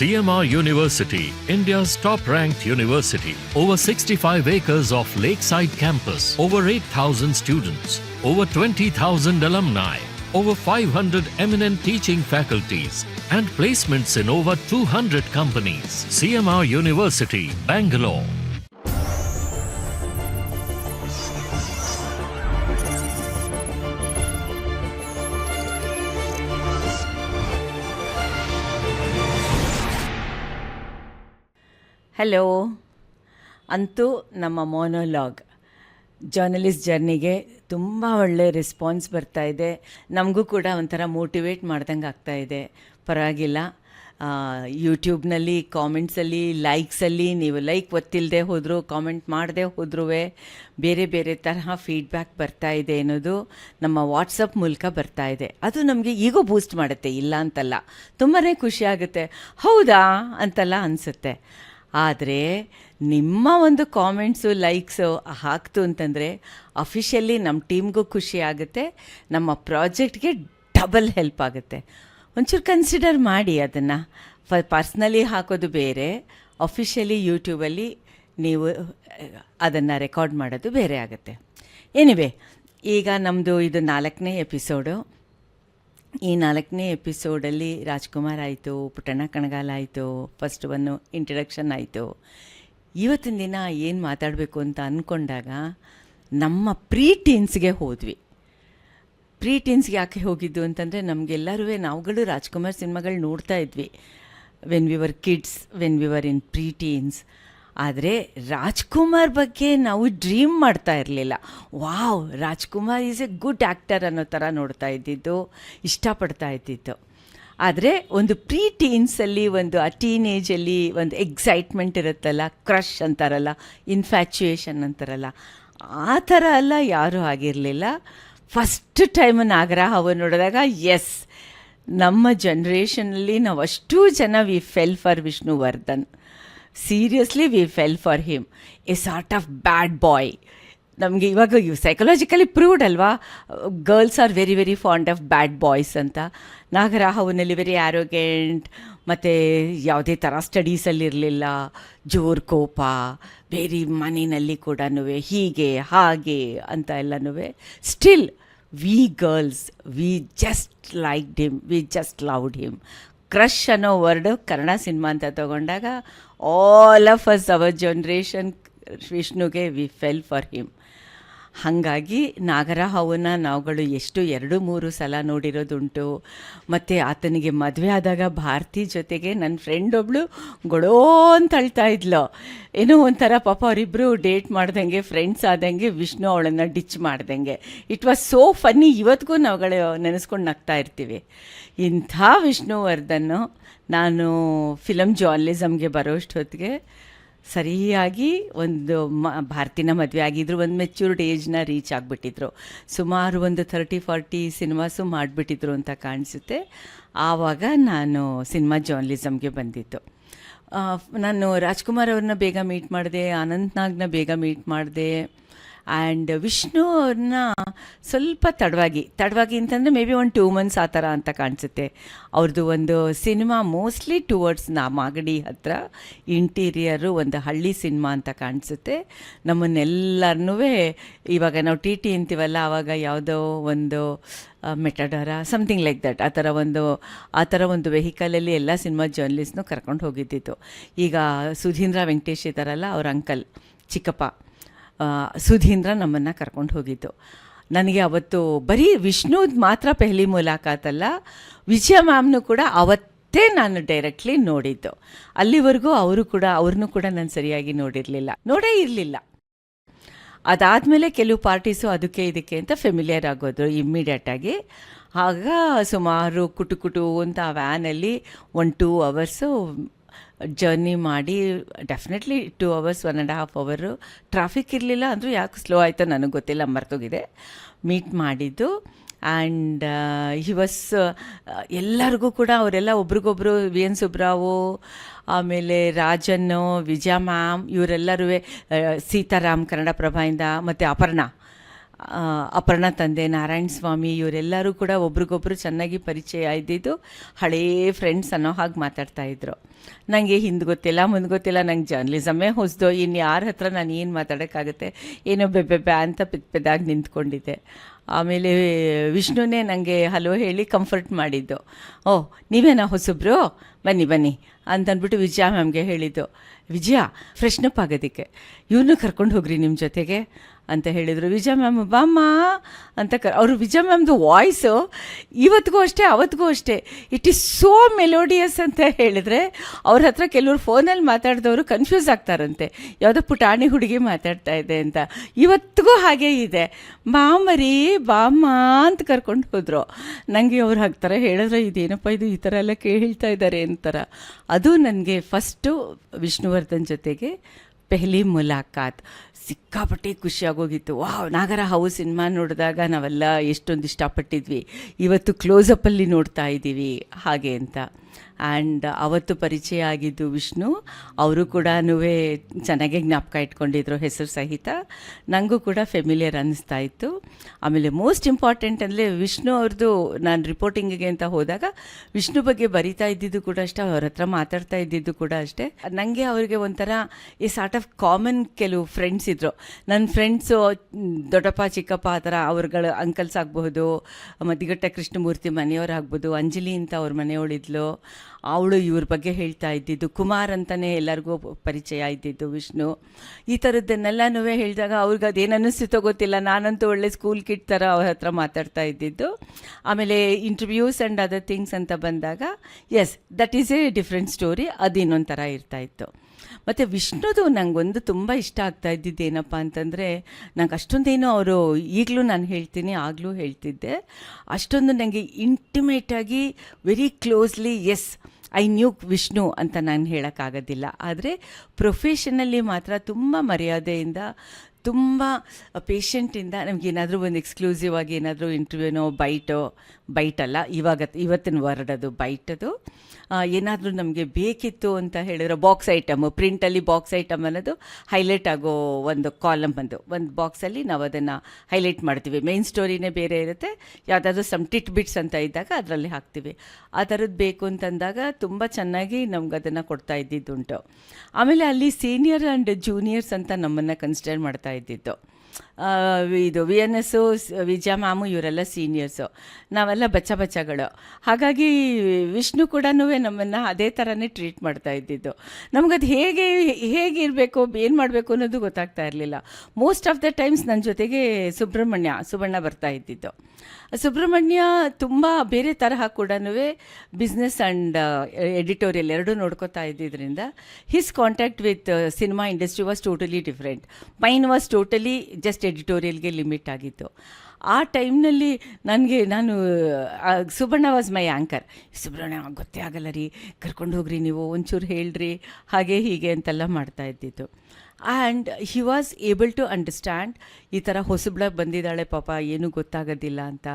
CMR University, India's top ranked university. Over 65 acres of lakeside campus, over 8,000 students, over 20,000 alumni, over 500 eminent teaching faculties, and placements in over 200 companies. CMR University, Bangalore. Hello ಅಂತೂ ನಮ್ಮ ಮೋನೋಲಾಗ್ journalist ಜರ್ನಿಗೆ ತುಂಬ ಒಳ್ಳೆ response ಬರ್ತಾ ಇದೆ. ನಮಗೂ ಕೂಡ ಒಂಥರ ಮೋಟಿವೇಟ್ ಮಾಡ್ದಂಗೆ ಆಗ್ತಾ ಇದೆ. ಪರವಾಗಿಲ್ಲ. ಯೂಟ್ಯೂಬ್ನಲ್ಲಿ ಕಾಮೆಂಟ್ಸಲ್ಲಿ ಲೈಕ್ಸಲ್ಲಿ ನೀವು ಲೈಕ್ ಒತ್ತಿಲ್ಲದೆ ಹೋದರೂ ಕಾಮೆಂಟ್ ಮಾಡದೆ ಹೋದ್ರೂ ಬೇರೆ ಬೇರೆ ತರಹ ಫೀಡ್ಬ್ಯಾಕ್ ಬರ್ತಾ ಇದೆ ಅನ್ನೋದು ನಮ್ಮ ವಾಟ್ಸಪ್ ಮೂಲಕ ಬರ್ತಾ ಇದೆ. ಅದು ನಮಗೆ ಈಗೋ ಬೂಸ್ಟ್ ಮಾಡುತ್ತೆ. ಇಲ್ಲ ಅಂತಲ್ಲ. ತುಂಬಾ ಖುಷಿ ಆಗುತ್ತೆ. ಹೌದಾ ಅಂತೆಲ್ಲ ಅನಿಸುತ್ತೆ. ಆದರೆ ನಿಮ್ಮ ಒಂದು ಕಾಮೆಂಟ್ಸು ಲೈಕ್ಸು ಹಾಕ್ತು ಅಂತಂದರೆ ಅಫಿಷಿಯಲಿ ನಮ್ಮ ಟೀಮ್ಗೂ ಖುಷಿ ಆಗುತ್ತೆ, ನಮ್ಮ ಪ್ರಾಜೆಕ್ಟ್ಗೆ ಡಬಲ್ ಹೆಲ್ಪ್ ಆಗುತ್ತೆ. ಒಂಚೂರು ಕನ್ಸಿಡರ್ ಮಾಡಿ ಅದನ್ನು. ಫ ಪರ್ಸ್ನಲಿ ಹಾಕೋದು ಬೇರೆ ಅಫಿಷಿಯಲಿ ಯೂಟ್ಯೂಬಲ್ಲಿ ನೀವು ಅದನ್ನು ರೆಕಾರ್ಡ್ ಮಾಡೋದು ಬೇರೆ ಆಗುತ್ತೆ. ಎನಿವೆ ಈಗ ನಮ್ಮದು ಇದು ನಾಲ್ಕನೇ ಎಪಿಸೋಡು ಈ ನಾಲ್ಕನೇ ಎಪಿಸೋಡಲ್ಲಿ ರಾಜ್ಕುಮಾರ್ ಆಯಿತು, ಪುಟ್ಟಣ್ಣ ಕಣಗಾಲ ಆಯಿತು ಫಸ್ಟ್ ಒನ್ನು ಇಂಟ್ರಡಕ್ಷನ್ ಆಯಿತು. ಇವತ್ತಿನ ದಿನ ಏನು ಮಾತಾಡಬೇಕು ಅಂತ ಅಂದ್ಕೊಂಡಾಗ ನಮ್ಮ ಪ್ರೀ ಟೀನ್ಸ್ಗೆ ಹೋದ್ವಿ. ಪ್ರೀ ಟೀನ್ಸ್ಗೆ ಯಾಕೆ ಹೋಗಿದ್ದು ಅಂತಂದರೆ ನಮಗೆಲ್ಲರೂ ನಾವುಗಳು ರಾಜ್ಕುಮಾರ್ ಸಿನಿಮಾಗಳು ನೋಡ್ತಾ ಇದ್ವಿ. When we were kids when we were in preteens ಆದರೆ ರಾಜ್ಕುಮಾರ್ ಬಗ್ಗೆ ನಾವು ಡ್ರೀಮ್ ಮಾಡ್ತಾ ಇರಲಿಲ್ಲ. Wow, Rajkumar is a good actor ಅನ್ನೋ ಥರ ನೋಡ್ತಾ ಇದ್ದಿದ್ದು, ಇಷ್ಟಪಡ್ತಾ ಇದ್ದಿದ್ದು. ಆದರೆ ಒಂದು ಪ್ರೀ ಟೀನ್ಸಲ್ಲಿ ಒಂದು ಆ ಟೀನೇಜಲ್ಲಿ ಒಂದು ಎಕ್ಸೈಟ್ಮೆಂಟ್ ಇರುತ್ತಲ್ಲ ಕ್ರಷ್ ಅಂತಾರಲ್ಲ ಇನ್ಫ್ಯಾಚುಯೇಷನ್ ಅಂತಾರಲ್ಲ, ಆ ಥರ ಎಲ್ಲ ಯಾರೂ ಆಗಿರಲಿಲ್ಲ. ಫಸ್ಟ್ ಟೈಮ್ ನಾಗರಾಹವ ನೋಡಿದಾಗ ಎಸ್ ನಮ್ಮ ಜನ್ರೇಷನಲ್ಲಿ ನಾವು ಅಷ್ಟೂ ಜನ we fell for Vishnuvardhan. Seriously we fell for him a sort of bad boy ನಮಗೆ ಇವಾಗ ಇವು ಸೈಕಲಾಜಿಕಲಿ ಪ್ರೂವ್ಡ್ ಅಲ್ವಾ? Girls are very very fond of bad boys ಅಂತ. ನಾಗರಾಹವನಲ್ಲಿ ವೆರಿ ಆ್ಯರೋಗೆಂಟ್ ಮತ್ತು ಯಾವುದೇ ಥರ ಸ್ಟಡೀಸಲ್ಲಿರಲಿಲ್ಲ ಜೋರ್ ಕೋಪ ಬೇರೆ ಮನೆಯಲ್ಲಿ ಕೂಡ ಹೀಗೆ, ಹಾಗೆ ಅಂತ ಎಲ್ಲನೂ still we girls we just liked him we just loved him crush ಅನ್ನೋ ವರ್ಡು ಕನ್ನಡ ಸಿನಿಮಾ ಅಂತ ತಗೊಂಡಾಗ all of us our generation ವಿಷ್ಣುಗೆ we fell for him ಹಾಗಾಗಿ ನಾಗರ ಹಾವನ್ನ ನಾವುಗಳು ಎಷ್ಟು ಎರಡು ಮೂರು ಸಲ ನೋಡಿರೋದುಂಟು. ಮತ್ತು ಆತನಿಗೆ ಮದುವೆ ಆದಾಗ ಭಾರತಿ ಜೊತೆಗೆ ನನ್ನ ಫ್ರೆಂಡ್ ಒಬ್ಳು ಗೊಳೋ ಅಂತ ಅಳ್ತಾ ಇದ್ಲು. ಏನೋ ಒಂಥರ ಪಾಪ ಅವರಿಬ್ಬರು ಡೇಟ್ ಮಾಡ್ದಂಗೆ ಫ್ರೆಂಡ್ಸ್ ಆದಂಗೆ, ವಿಷ್ಣು ಅವಳನ್ನು ಡಿಚ್ ಮಾಡ್ದಂಗೆ. ಇಟ್ ವಾಸ್ ಸೋ ಫನ್ನಿ ಇವತ್ತಿಗೂ ನಾವುಗಳು ನೆನೆಸ್ಕೊಂಡು ನಗ್ತಾ ಇರ್ತೀವಿ. ಇಂಥ ವಿಷ್ಣುವರ್ಧನ್ನು ನಾನು ಫಿಲಮ್ ಜರ್ನಲಿಸಮ್ಗೆ ಬರೋಷ್ಟೊತ್ತಿಗೆ ಸರಿಯಾಗಿ ಒಂದು ಮ, ಭಾರತಿನ ಮದುವೆ ಆಗಿದ್ರು, ಒಂದು ಮೆಚ್ಯೂರ್ಡ್ ಏಜ್ನ ರೀಚ್ ಆಗಿಬಿಟ್ಟಿದ್ರು. ಸುಮಾರು ಒಂದು ಥರ್ಟಿ ಫಾರ್ಟಿ ಸಿನಿಮಾಸು ಮಾಡಿಬಿಟ್ಟಿದ್ರು ಅಂತ ಕಾಣಿಸುತ್ತೆ. ಆವಾಗ ನಾನು ಸಿನಿಮಾ ಜರ್ನಲಿಸಮ್ಗೆ ಬಂದಿತ್ತು ನಾನು ರಾಜ್ಕುಮಾರ್ ಅವ್ರನ್ನ ಬೇಗ ಮೀಟ್ ಮಾಡಿದೆ, ಅನಂತ್ನಾಗ್ನ ಬೇಗ ಮೀಟ್ ಮಾಡಿದೆ. ಆ್ಯಂಡ್ ವಿಷ್ಣು ಅವ್ರನ್ನ ಸ್ವಲ್ಪ ತಡವಾಗಿ ತಡವಾಗಿ ಅಂತಂದರೆ ಮೇ ಬಿ ಒಂದು ಟೂ ಮಂತ್ಸ್ ಆ ಥರ ಅಂತ ಕಾಣಿಸುತ್ತೆ. ಅವ್ರದ್ದು ಒಂದು ಸಿನಿಮಾ ಮೋಸ್ಟ್ಲಿ ಟುವರ್ಡ್ಸ್ ನಾ ಮಾಗಡಿ ಹತ್ರ ಇಂಟೀರಿಯರು ಒಂದು ಹಳ್ಳಿ ಸಿನಿಮಾ ಅಂತ ಕಾಣಿಸುತ್ತೆ. ನಮ್ಮನ್ನೆಲ್ಲರನ್ನೂ ಇವಾಗ ನಾವು ಟಿ ಟಿ ಅಂತೀವಲ್ಲ ಆವಾಗ ಯಾವುದೋ ಒಂದು ಮೆಟಡರ ಸಮಥಿಂಗ್ ಲೈಕ್ ದಟ್ ಆ ಥರ ಒಂದು, ಆ ಥರ ಒಂದು ವೆಹಿಕಲಲ್ಲಿ ಎಲ್ಲ ಸಿನಿಮಾ ಜರ್ನಲಿಸ್ಟ್ನು ಕರ್ಕೊಂಡು ಹೋಗಿದ್ದಿತ್ತು. ಈಗ ಸುಧೀಂದ್ರ ವೆಂಕಟೇಶ್ ಇದ್ದಾರಲ್ಲ ಅವ್ರ ಅಂಕಲ್ ಚಿಕ್ಕಪ್ಪ ಸುಧೀಂದ್ರ ನಮ್ಮನ್ನು ಕರ್ಕೊಂಡು ಹೋಗಿದ್ದು. ನನಗೆ ಅವತ್ತು ಬರೀ ವಿಷ್ಣುದ್ ಮಾತ್ರ ಪೆಹ್ಲಿ ಮುಲಾಖಾತಲ್ಲ ವಿಜಯ ಮ್ಯಾಮ್ನು ಕೂಡ ಅವತ್ತೇ ನಾನು ಡೈರೆಕ್ಟ್ಲಿ ನೋಡಿದ್ದು. ಅಲ್ಲಿವರೆಗೂ ಅವರು ಕೂಡ, ಅವ್ರನ್ನೂ ಕೂಡ ನಾನು ಸರಿಯಾಗಿ ನೋಡಿರಲಿಲ್ಲ. ನೋಡೇ ಇರಲಿಲ್ಲ. ಅದಾದಮೇಲೆ ಕೆಲವು ಪಾರ್ಟೀಸು ಅದಕ್ಕೆ ಇದಕ್ಕೆ ಅಂತ ಫೆಮಿಲಿಯರ್ ಆಗೋದು ಇಮ್ಮಿಡಿಯೇಟಾಗಿ ಆಗ. ಸುಮಾರು ಕುಟು ಕುಟು ಅಂತ ವ್ಯಾನಲ್ಲಿ ಒನ್ ಟೂ ಅವರ್ಸು ಜರ್ನಿ ಮಾಡಿ definitely two hours one and half ಅವರು ಟ್ರಾಫಿಕ್ ಇರಲಿಲ್ಲ ಅಂದರೂ ಯಾಕೆ ಸ್ಲೋ ಆಯಿತು ನನಗೆ ಗೊತ್ತಿಲ್ಲ, ಮರ್ತೋಗಿದೆ. ಮೀಟ್ ಮಾಡಿದ್ದು ಆ್ಯಂಡ್ ಹಿ ವಾಸ್ ಎಲ್ಲರಿಗೂ ಕೂಡ ಅವರೆಲ್ಲ ಒಬ್ರಿಗೊಬ್ರು ವಿ ಎನ್ ಸುಬ್ರಾವು ಆಮೇಲೆ ರಾಜನ್ನು, ವಿಜಯ ಮ್ಯಾಮ್ ಇವರೆಲ್ಲರೂ ಸೀತಾರಾಮ್ ಕನ್ನಡ ಪ್ರಭಾಯಿಂದ ಮತ್ತು ಅಪರ್ಣ. ಅಪರ್ಣ ತಂದೆ ನಾರಾಯಣ ಸ್ವಾಮಿ, ಇವರೆಲ್ಲರೂ ಕೂಡ ಒಬ್ರಿಗೊಬ್ರು ಚೆನ್ನಾಗಿ ಪರಿಚಯ ಇದ್ದಿದ್ದು ಹಳೇ ಫ್ರೆಂಡ್ಸ್ ಅನ್ನೋ ಹಾಗೆ ಮಾತಾಡ್ತಾ ಇದ್ರು. ನನಗೆ ಹಿಂದೆ ಗೊತ್ತಿಲ್ಲ, ಮುಂದೆ ಗೊತ್ತಿಲ್ಲ, ನಂಗೆ ಜರ್ನಲಿಸಮೇ ಹೊಸದು. ಇನ್ನು ಯಾರ ಹತ್ರ ನಾನು ಏನು ಮಾತಾಡೋಕ್ಕಾಗುತ್ತೆ, ಏನೋ ಬೆಬ್ಬೆಬ್ಬೆ ಅಂತ ಪಿಕ್ ಪೆದ್ದಾಗಿ ನಿಂತ್ಕೊಂಡಿದ್ದೆ. ಆಮೇಲೆ ವಿಷ್ಣುನೇ ನನಗೆ ಹಲೋ ಹೇಳಿ ಕಂಫರ್ಟ್ ಮಾಡಿದ್ದು. ಓಹ್ ನೀವೇನಾ ಹೊಸಬ್ರು? ಬನ್ನಿ ಬನ್ನಿ ಅಂತಂದ್ಬಿಟ್ಟು ವಿಜಯ ಮ್ಯಾಮ್ಗೆ ಹೇಳಿದ್ದು. ವಿಜಯ ಫ್ರೆಶ್ನಪ್ ಆಗೋದಕ್ಕೆ. ಇವನು ಕರ್ಕೊಂಡು ಹೋಗ್ರಿ ನಿಮ್ಮ ಜೊತೆಗೆ. ಅಂತ ಹೇಳಿದರು. ವಿಜಯ ಮ್ಯಾಮ್, ಬಾಮ್ಮ ಅಂತ ಕರ್, ಅವರು ವಿಜಯ ಮ್ಯಾಮ್ದು ವಾಯ್ಸು ಇವತ್ತಿಗೂ ಅಷ್ಟೇ ಅವತ್ತಿಗೂ ಅಷ್ಟೇ. ಇಟ್ ಈಸ್ ಸೋ ಮೆಲೋಡಿಯಸ್ ಅಂತ ಹೇಳಿದರೆ ಅವ್ರ ಹತ್ರ ಕೆಲವರು ಫೋನಲ್ಲಿ ಮಾತಾಡಿದವರು ಕನ್ಫ್ಯೂಸ್ ಆಗ್ತಾರಂತೆ. ಯಾವುದೋ ಪುಟಾಣಿ ಹುಡುಗಿ ಮಾತಾಡ್ತಾ ಇದೆ ಅಂತ. ಇವತ್ತಿಗೂ ಹಾಗೇ ಇದೆ. ಬಾಮರಿ ಬಾಮ್ಮ ಅಂತ ಕರ್ಕೊಂಡು ಹೋದರು. ನನಗೆ ಅವ್ರು ಹಾಕ್ತಾರೆ ಹೇಳಿದ್ರೆ, ಇದೇನಪ್ಪ ಇದು ಈ ಥರ ಎಲ್ಲ ಕೇಳ್ತಾ ಇದ್ದಾರೆ ಅಂತಾರ. ಅದು ನನಗೆ ಫಸ್ಟು ವಿಷ್ಣುವರ್ಧನ್ ಜೊತೆಗೆ ಪೆಹ್ಲಿ ಮುಲಾಕಾತ್ ಸಿಕ್ಕಾಪಟ್ಟೆ ಖುಷಿಯಾಗೋಗಿತ್ತು. ವಾವ್, ನಾಗರ ಹೌ ಸಿನಿಮಾ ನೋಡಿದಾಗ ನಾವೆಲ್ಲ ಎಷ್ಟೊಂದು ಇಷ್ಟಪಟ್ಟಿದ್ವಿ. ಇವತ್ತು ಕ್ಲೋಸಪ್ಪಲ್ಲಿ ನೋಡ್ತಾ ಇದ್ದೀವಿ. ಹಾಗೆ ಅಂತ. ಆ್ಯಂಡ್ ಅವತ್ತು ಪರಿಚಯ ಆಗಿದ್ದು ವಿಷ್ಣು. ಅವರು ಕೂಡ ಚೆನ್ನಾಗೆ ಜ್ಞಾಪಕ ಇಟ್ಕೊಂಡಿದ್ರು ಹೆಸರು ಸಹಿತ. ನನಗೂ ಕೂಡ ಫೆಮಿಲಿಯರ್ ಅನ್ನಿಸ್ತಾ ಇತ್ತು. ಆಮೇಲೆ ಮೋಸ್ಟ್ ಇಂಪಾರ್ಟೆಂಟ್ ಅಂದರೆ ವಿಷ್ಣು ಅವ್ರದ್ದು ನಾನು ರಿಪೋರ್ಟಿಂಗಿಗೆ ಅಂತ ಹೋದಾಗ ವಿಷ್ಣು ಬಗ್ಗೆ ಬರಿತಾ ಇದ್ದಿದ್ದು ಕೂಡ ಅಷ್ಟೇ, ಅವ್ರ ಹತ್ರ ಮಾತಾಡ್ತಾ ಇದ್ದಿದ್ದು ಕೂಡ ಅಷ್ಟೇ. ನನಗೆ ಅವರಿಗೆ ಒಂಥರ, ಈ ಸಾರ್ಟ್ ಆಫ್ ಕಾಮನ್ ಕೆಲವು ಫ್ರೆಂಡ್ಸ್ ಇದ್ದರು ನನ್ನ ಫ್ರೆಂಡ್ಸು ದೊಡ್ಡಪ್ಪ, ಚಿಕ್ಕಪ್ಪ ಆ ಥರ ಅವ್ರಗಳ ಅಂಕಲ್ಸ್ ಆಗಬಹುದು ಮದಿಗಟ್ಟ ಕೃಷ್ಣಮೂರ್ತಿ ಮನೆಯವ್ರು ಆಗ್ಬೋದು ಅಂಜಲಿ ಅಂತ ಅವ್ರ ಮನೆಯವಳಿದ್ಲು. ಅವಳು ಇವ್ರ ಬಗ್ಗೆ ಹೇಳ್ತಾ ಇದ್ದಿದ್ದು. ಕುಮಾರ್ ಅಂತಲೇ ಎಲ್ಲರಿಗೂ ಪರಿಚಯ ಇದ್ದಿದ್ದು ವಿಷ್ಣು. ಈ ಥರದ್ದನ್ನೆಲ್ಲನೂ ಹೇಳಿದಾಗ ಅವ್ರಿಗೆ ಅದೇನು ಅನ್ನಿಸ್ತಿತ್ತೋ ಗೊತ್ತಿಲ್ಲ. ನಾನಂತೂ ಒಳ್ಳೆ ಸ್ಕೂಲ್ ಕಿಟ್ ಥರ ಅವ್ರ ಹತ್ರ ಮಾತಾಡ್ತಾ ಇದ್ದಿದ್ದು. ಆಮೇಲೆ ಇಂಟರ್ವ್ಯೂಸ್ ಆ್ಯಂಡ್ ಅದರ್ ಥಿಂಗ್ಸ್ ಅಂತ ಬಂದಾಗ yes that is a different story ಅದು ಇನ್ನೊಂದು ಥರ ಇರ್ತಾ ಇತ್ತು. ಮತ್ತು ವಿಷ್ಣುದು ಒಂದು ತುಂಬ ಇಷ್ಟ ಆಗ್ತಾ ಇದ್ದಿದ್ದು ಏನಪ್ಪ ಅಂತಂದರೆ, ನಂಗೆ ಅಷ್ಟೊಂದೇನು ಅವರು ಈಗಲೂ ನಾನು ಹೇಳ್ತೀನಿ, ಆಗಲೂ ಹೇಳ್ತಿದ್ದೆ. ಅಷ್ಟೊಂದು ನನಗೆ ಇಂಟಿಮೇಟಾಗಿ very closely as I knew Vishnu ಅಂತ ನಾನು ಹೇಳೋಕ್ಕಾಗೋದಿಲ್ಲ. ಆದರೆ ಪ್ರೊಫೆಷನಲ್ಲಿ ಮಾತ್ರ ತುಂಬ ಮರ್ಯಾದೆಯಿಂದ, ತುಂಬ ಪೇಷಂಟಿಂದ ನಮಗೇನಾದರೂ ಒಂದು ಎಕ್ಸ್ಕ್ಲೂಸಿವ್ ಆಗಿ ಏನಾದರೂ ಇಂಟರ್ವ್ಯೂನೋ ಬೈಟೋ ಬೈಟಲ್ಲ, ಇವಾಗ ಇವತ್ತಿನ ವರ್ಡ್ ಅದು ಬೈಟದು ಏನಾದರೂ ನಮಗೆ ಬೇಕಿತ್ತು ಅಂತ ಹೇಳಿದ್ರೆ ಬಾಕ್ಸ್ ಐಟಮ್, ಪ್ರಿಂಟಲ್ಲಿ ಬಾಕ್ಸ್ ಐಟಮ್ ಅನ್ನೋದು ಹೈಲೈಟ್ ಆಗೋ ಒಂದು ಕಾಲಮ್ ಬಂದು, ಒಂದು ಬಾಕ್ಸಲ್ಲಿ ನಾವು ಅದನ್ನು ಹೈಲೈಟ್ ಮಾಡ್ತೀವಿ. ಮೇನ್ ಸ್ಟೋರಿನೇ ಬೇರೆ ಇರುತ್ತೆ. ಯಾವುದಾದ್ರೂ ಸಮ್ ಟಿಟ್ ಬಿಟ್ಸ್ ಅಂತ ಇದ್ದಾಗ ಅದರಲ್ಲಿ ಹಾಕ್ತೀವಿ. ಆ ಥರದ್ದು ಬೇಕು ಅಂತಂದಾಗ ತುಂಬ ಚೆನ್ನಾಗಿ ನಮ್ಗೆ ಅದನ್ನು ಕೊಡ್ತಾ ಇದ್ದಿದ್ದುಂಟು. ಆಮೇಲೆ ಅಲ್ಲಿ ಸೀನಿಯರ್ ಆ್ಯಂಡ್ ಜೂನಿಯರ್ಸ್ ಅಂತ ನಮ್ಮನ್ನು ಕನ್ಸಿಡರ್ ಮಾಡ್ತಾ ಇದ್ದಿದ್ದು. ಇದು ವಿ ಎನ್ ಎಸ್ಸು ವಿಜಯ ಮಾಮು ಇವರೆಲ್ಲ ಸೀನಿಯರ್ಸು ನಾವೆಲ್ಲ ಬಚ್ಚ ಬಚ್ಚಗಳು. ಹಾಗಾಗಿ ವಿಷ್ಣು ಕೂಡ ನಮ್ಮನ್ನು ಅದೇ ಥರನೇ ಟ್ರೀಟ್ ಮಾಡ್ತಾ ಇದ್ದಿದ್ದು. ನಮಗದು ಹೇಗೆ ಹೇಗಿರಬೇಕು ಏನು ಮಾಡಬೇಕು ಅನ್ನೋದು ಗೊತ್ತಾಗ್ತಾ ಇರಲಿಲ್ಲ. ಮೋಸ್ಟ್ ಆಫ್ ದ ಟೈಮ್ಸ್ ನನ್ನ ಜೊತೆಗೆ ಸುಬ್ರಹ್ಮಣ್ಯ ಸುಬಣ್ಣ ಬರ್ತಾ ಇದ್ದಿದ್ದು. ಸುಬ್ರಹ್ಮಣ್ಯ ತುಂಬ ಬೇರೆ ತರಹ ಕೂಡ ಬಿಸ್ನೆಸ್ ಆ್ಯಂಡ್ ಎಡಿಟೋರಿಯಲ್ ಎರಡೂ ನೋಡ್ಕೋತಾ ಇದ್ದಿದ್ದರಿಂದ his contact with cinema industry was totally different mine was totally just ಎಡಿಟೋರಿಯಲ್ಗೆ limit ಆಗಿತ್ತು. ಆ ಟೈಮ್ನಲ್ಲಿ ನನಗೆ ನಾನು Subarna was my anchor Subrahmanya ಗೊತ್ತೇ ಆಗಲ್ಲ ರೀ, ಕರ್ಕೊಂಡು ಹೋಗ್ರಿ ನೀವು, ಒಂಚೂರು ಹೇಳ್ರಿ, ಹಾಗೆ ಹೀಗೆ ಅಂತೆಲ್ಲ ಮಾಡ್ತಾ ಇದ್ದಿದ್ದು. And he was able to understand ಈ ಥರ ಹೊಸಬ್ಳ ಬಂದಿದ್ದಾಳೆ ಪಾಪ, ಏನೂ ಗೊತ್ತಾಗೋದಿಲ್ಲ ಅಂತ.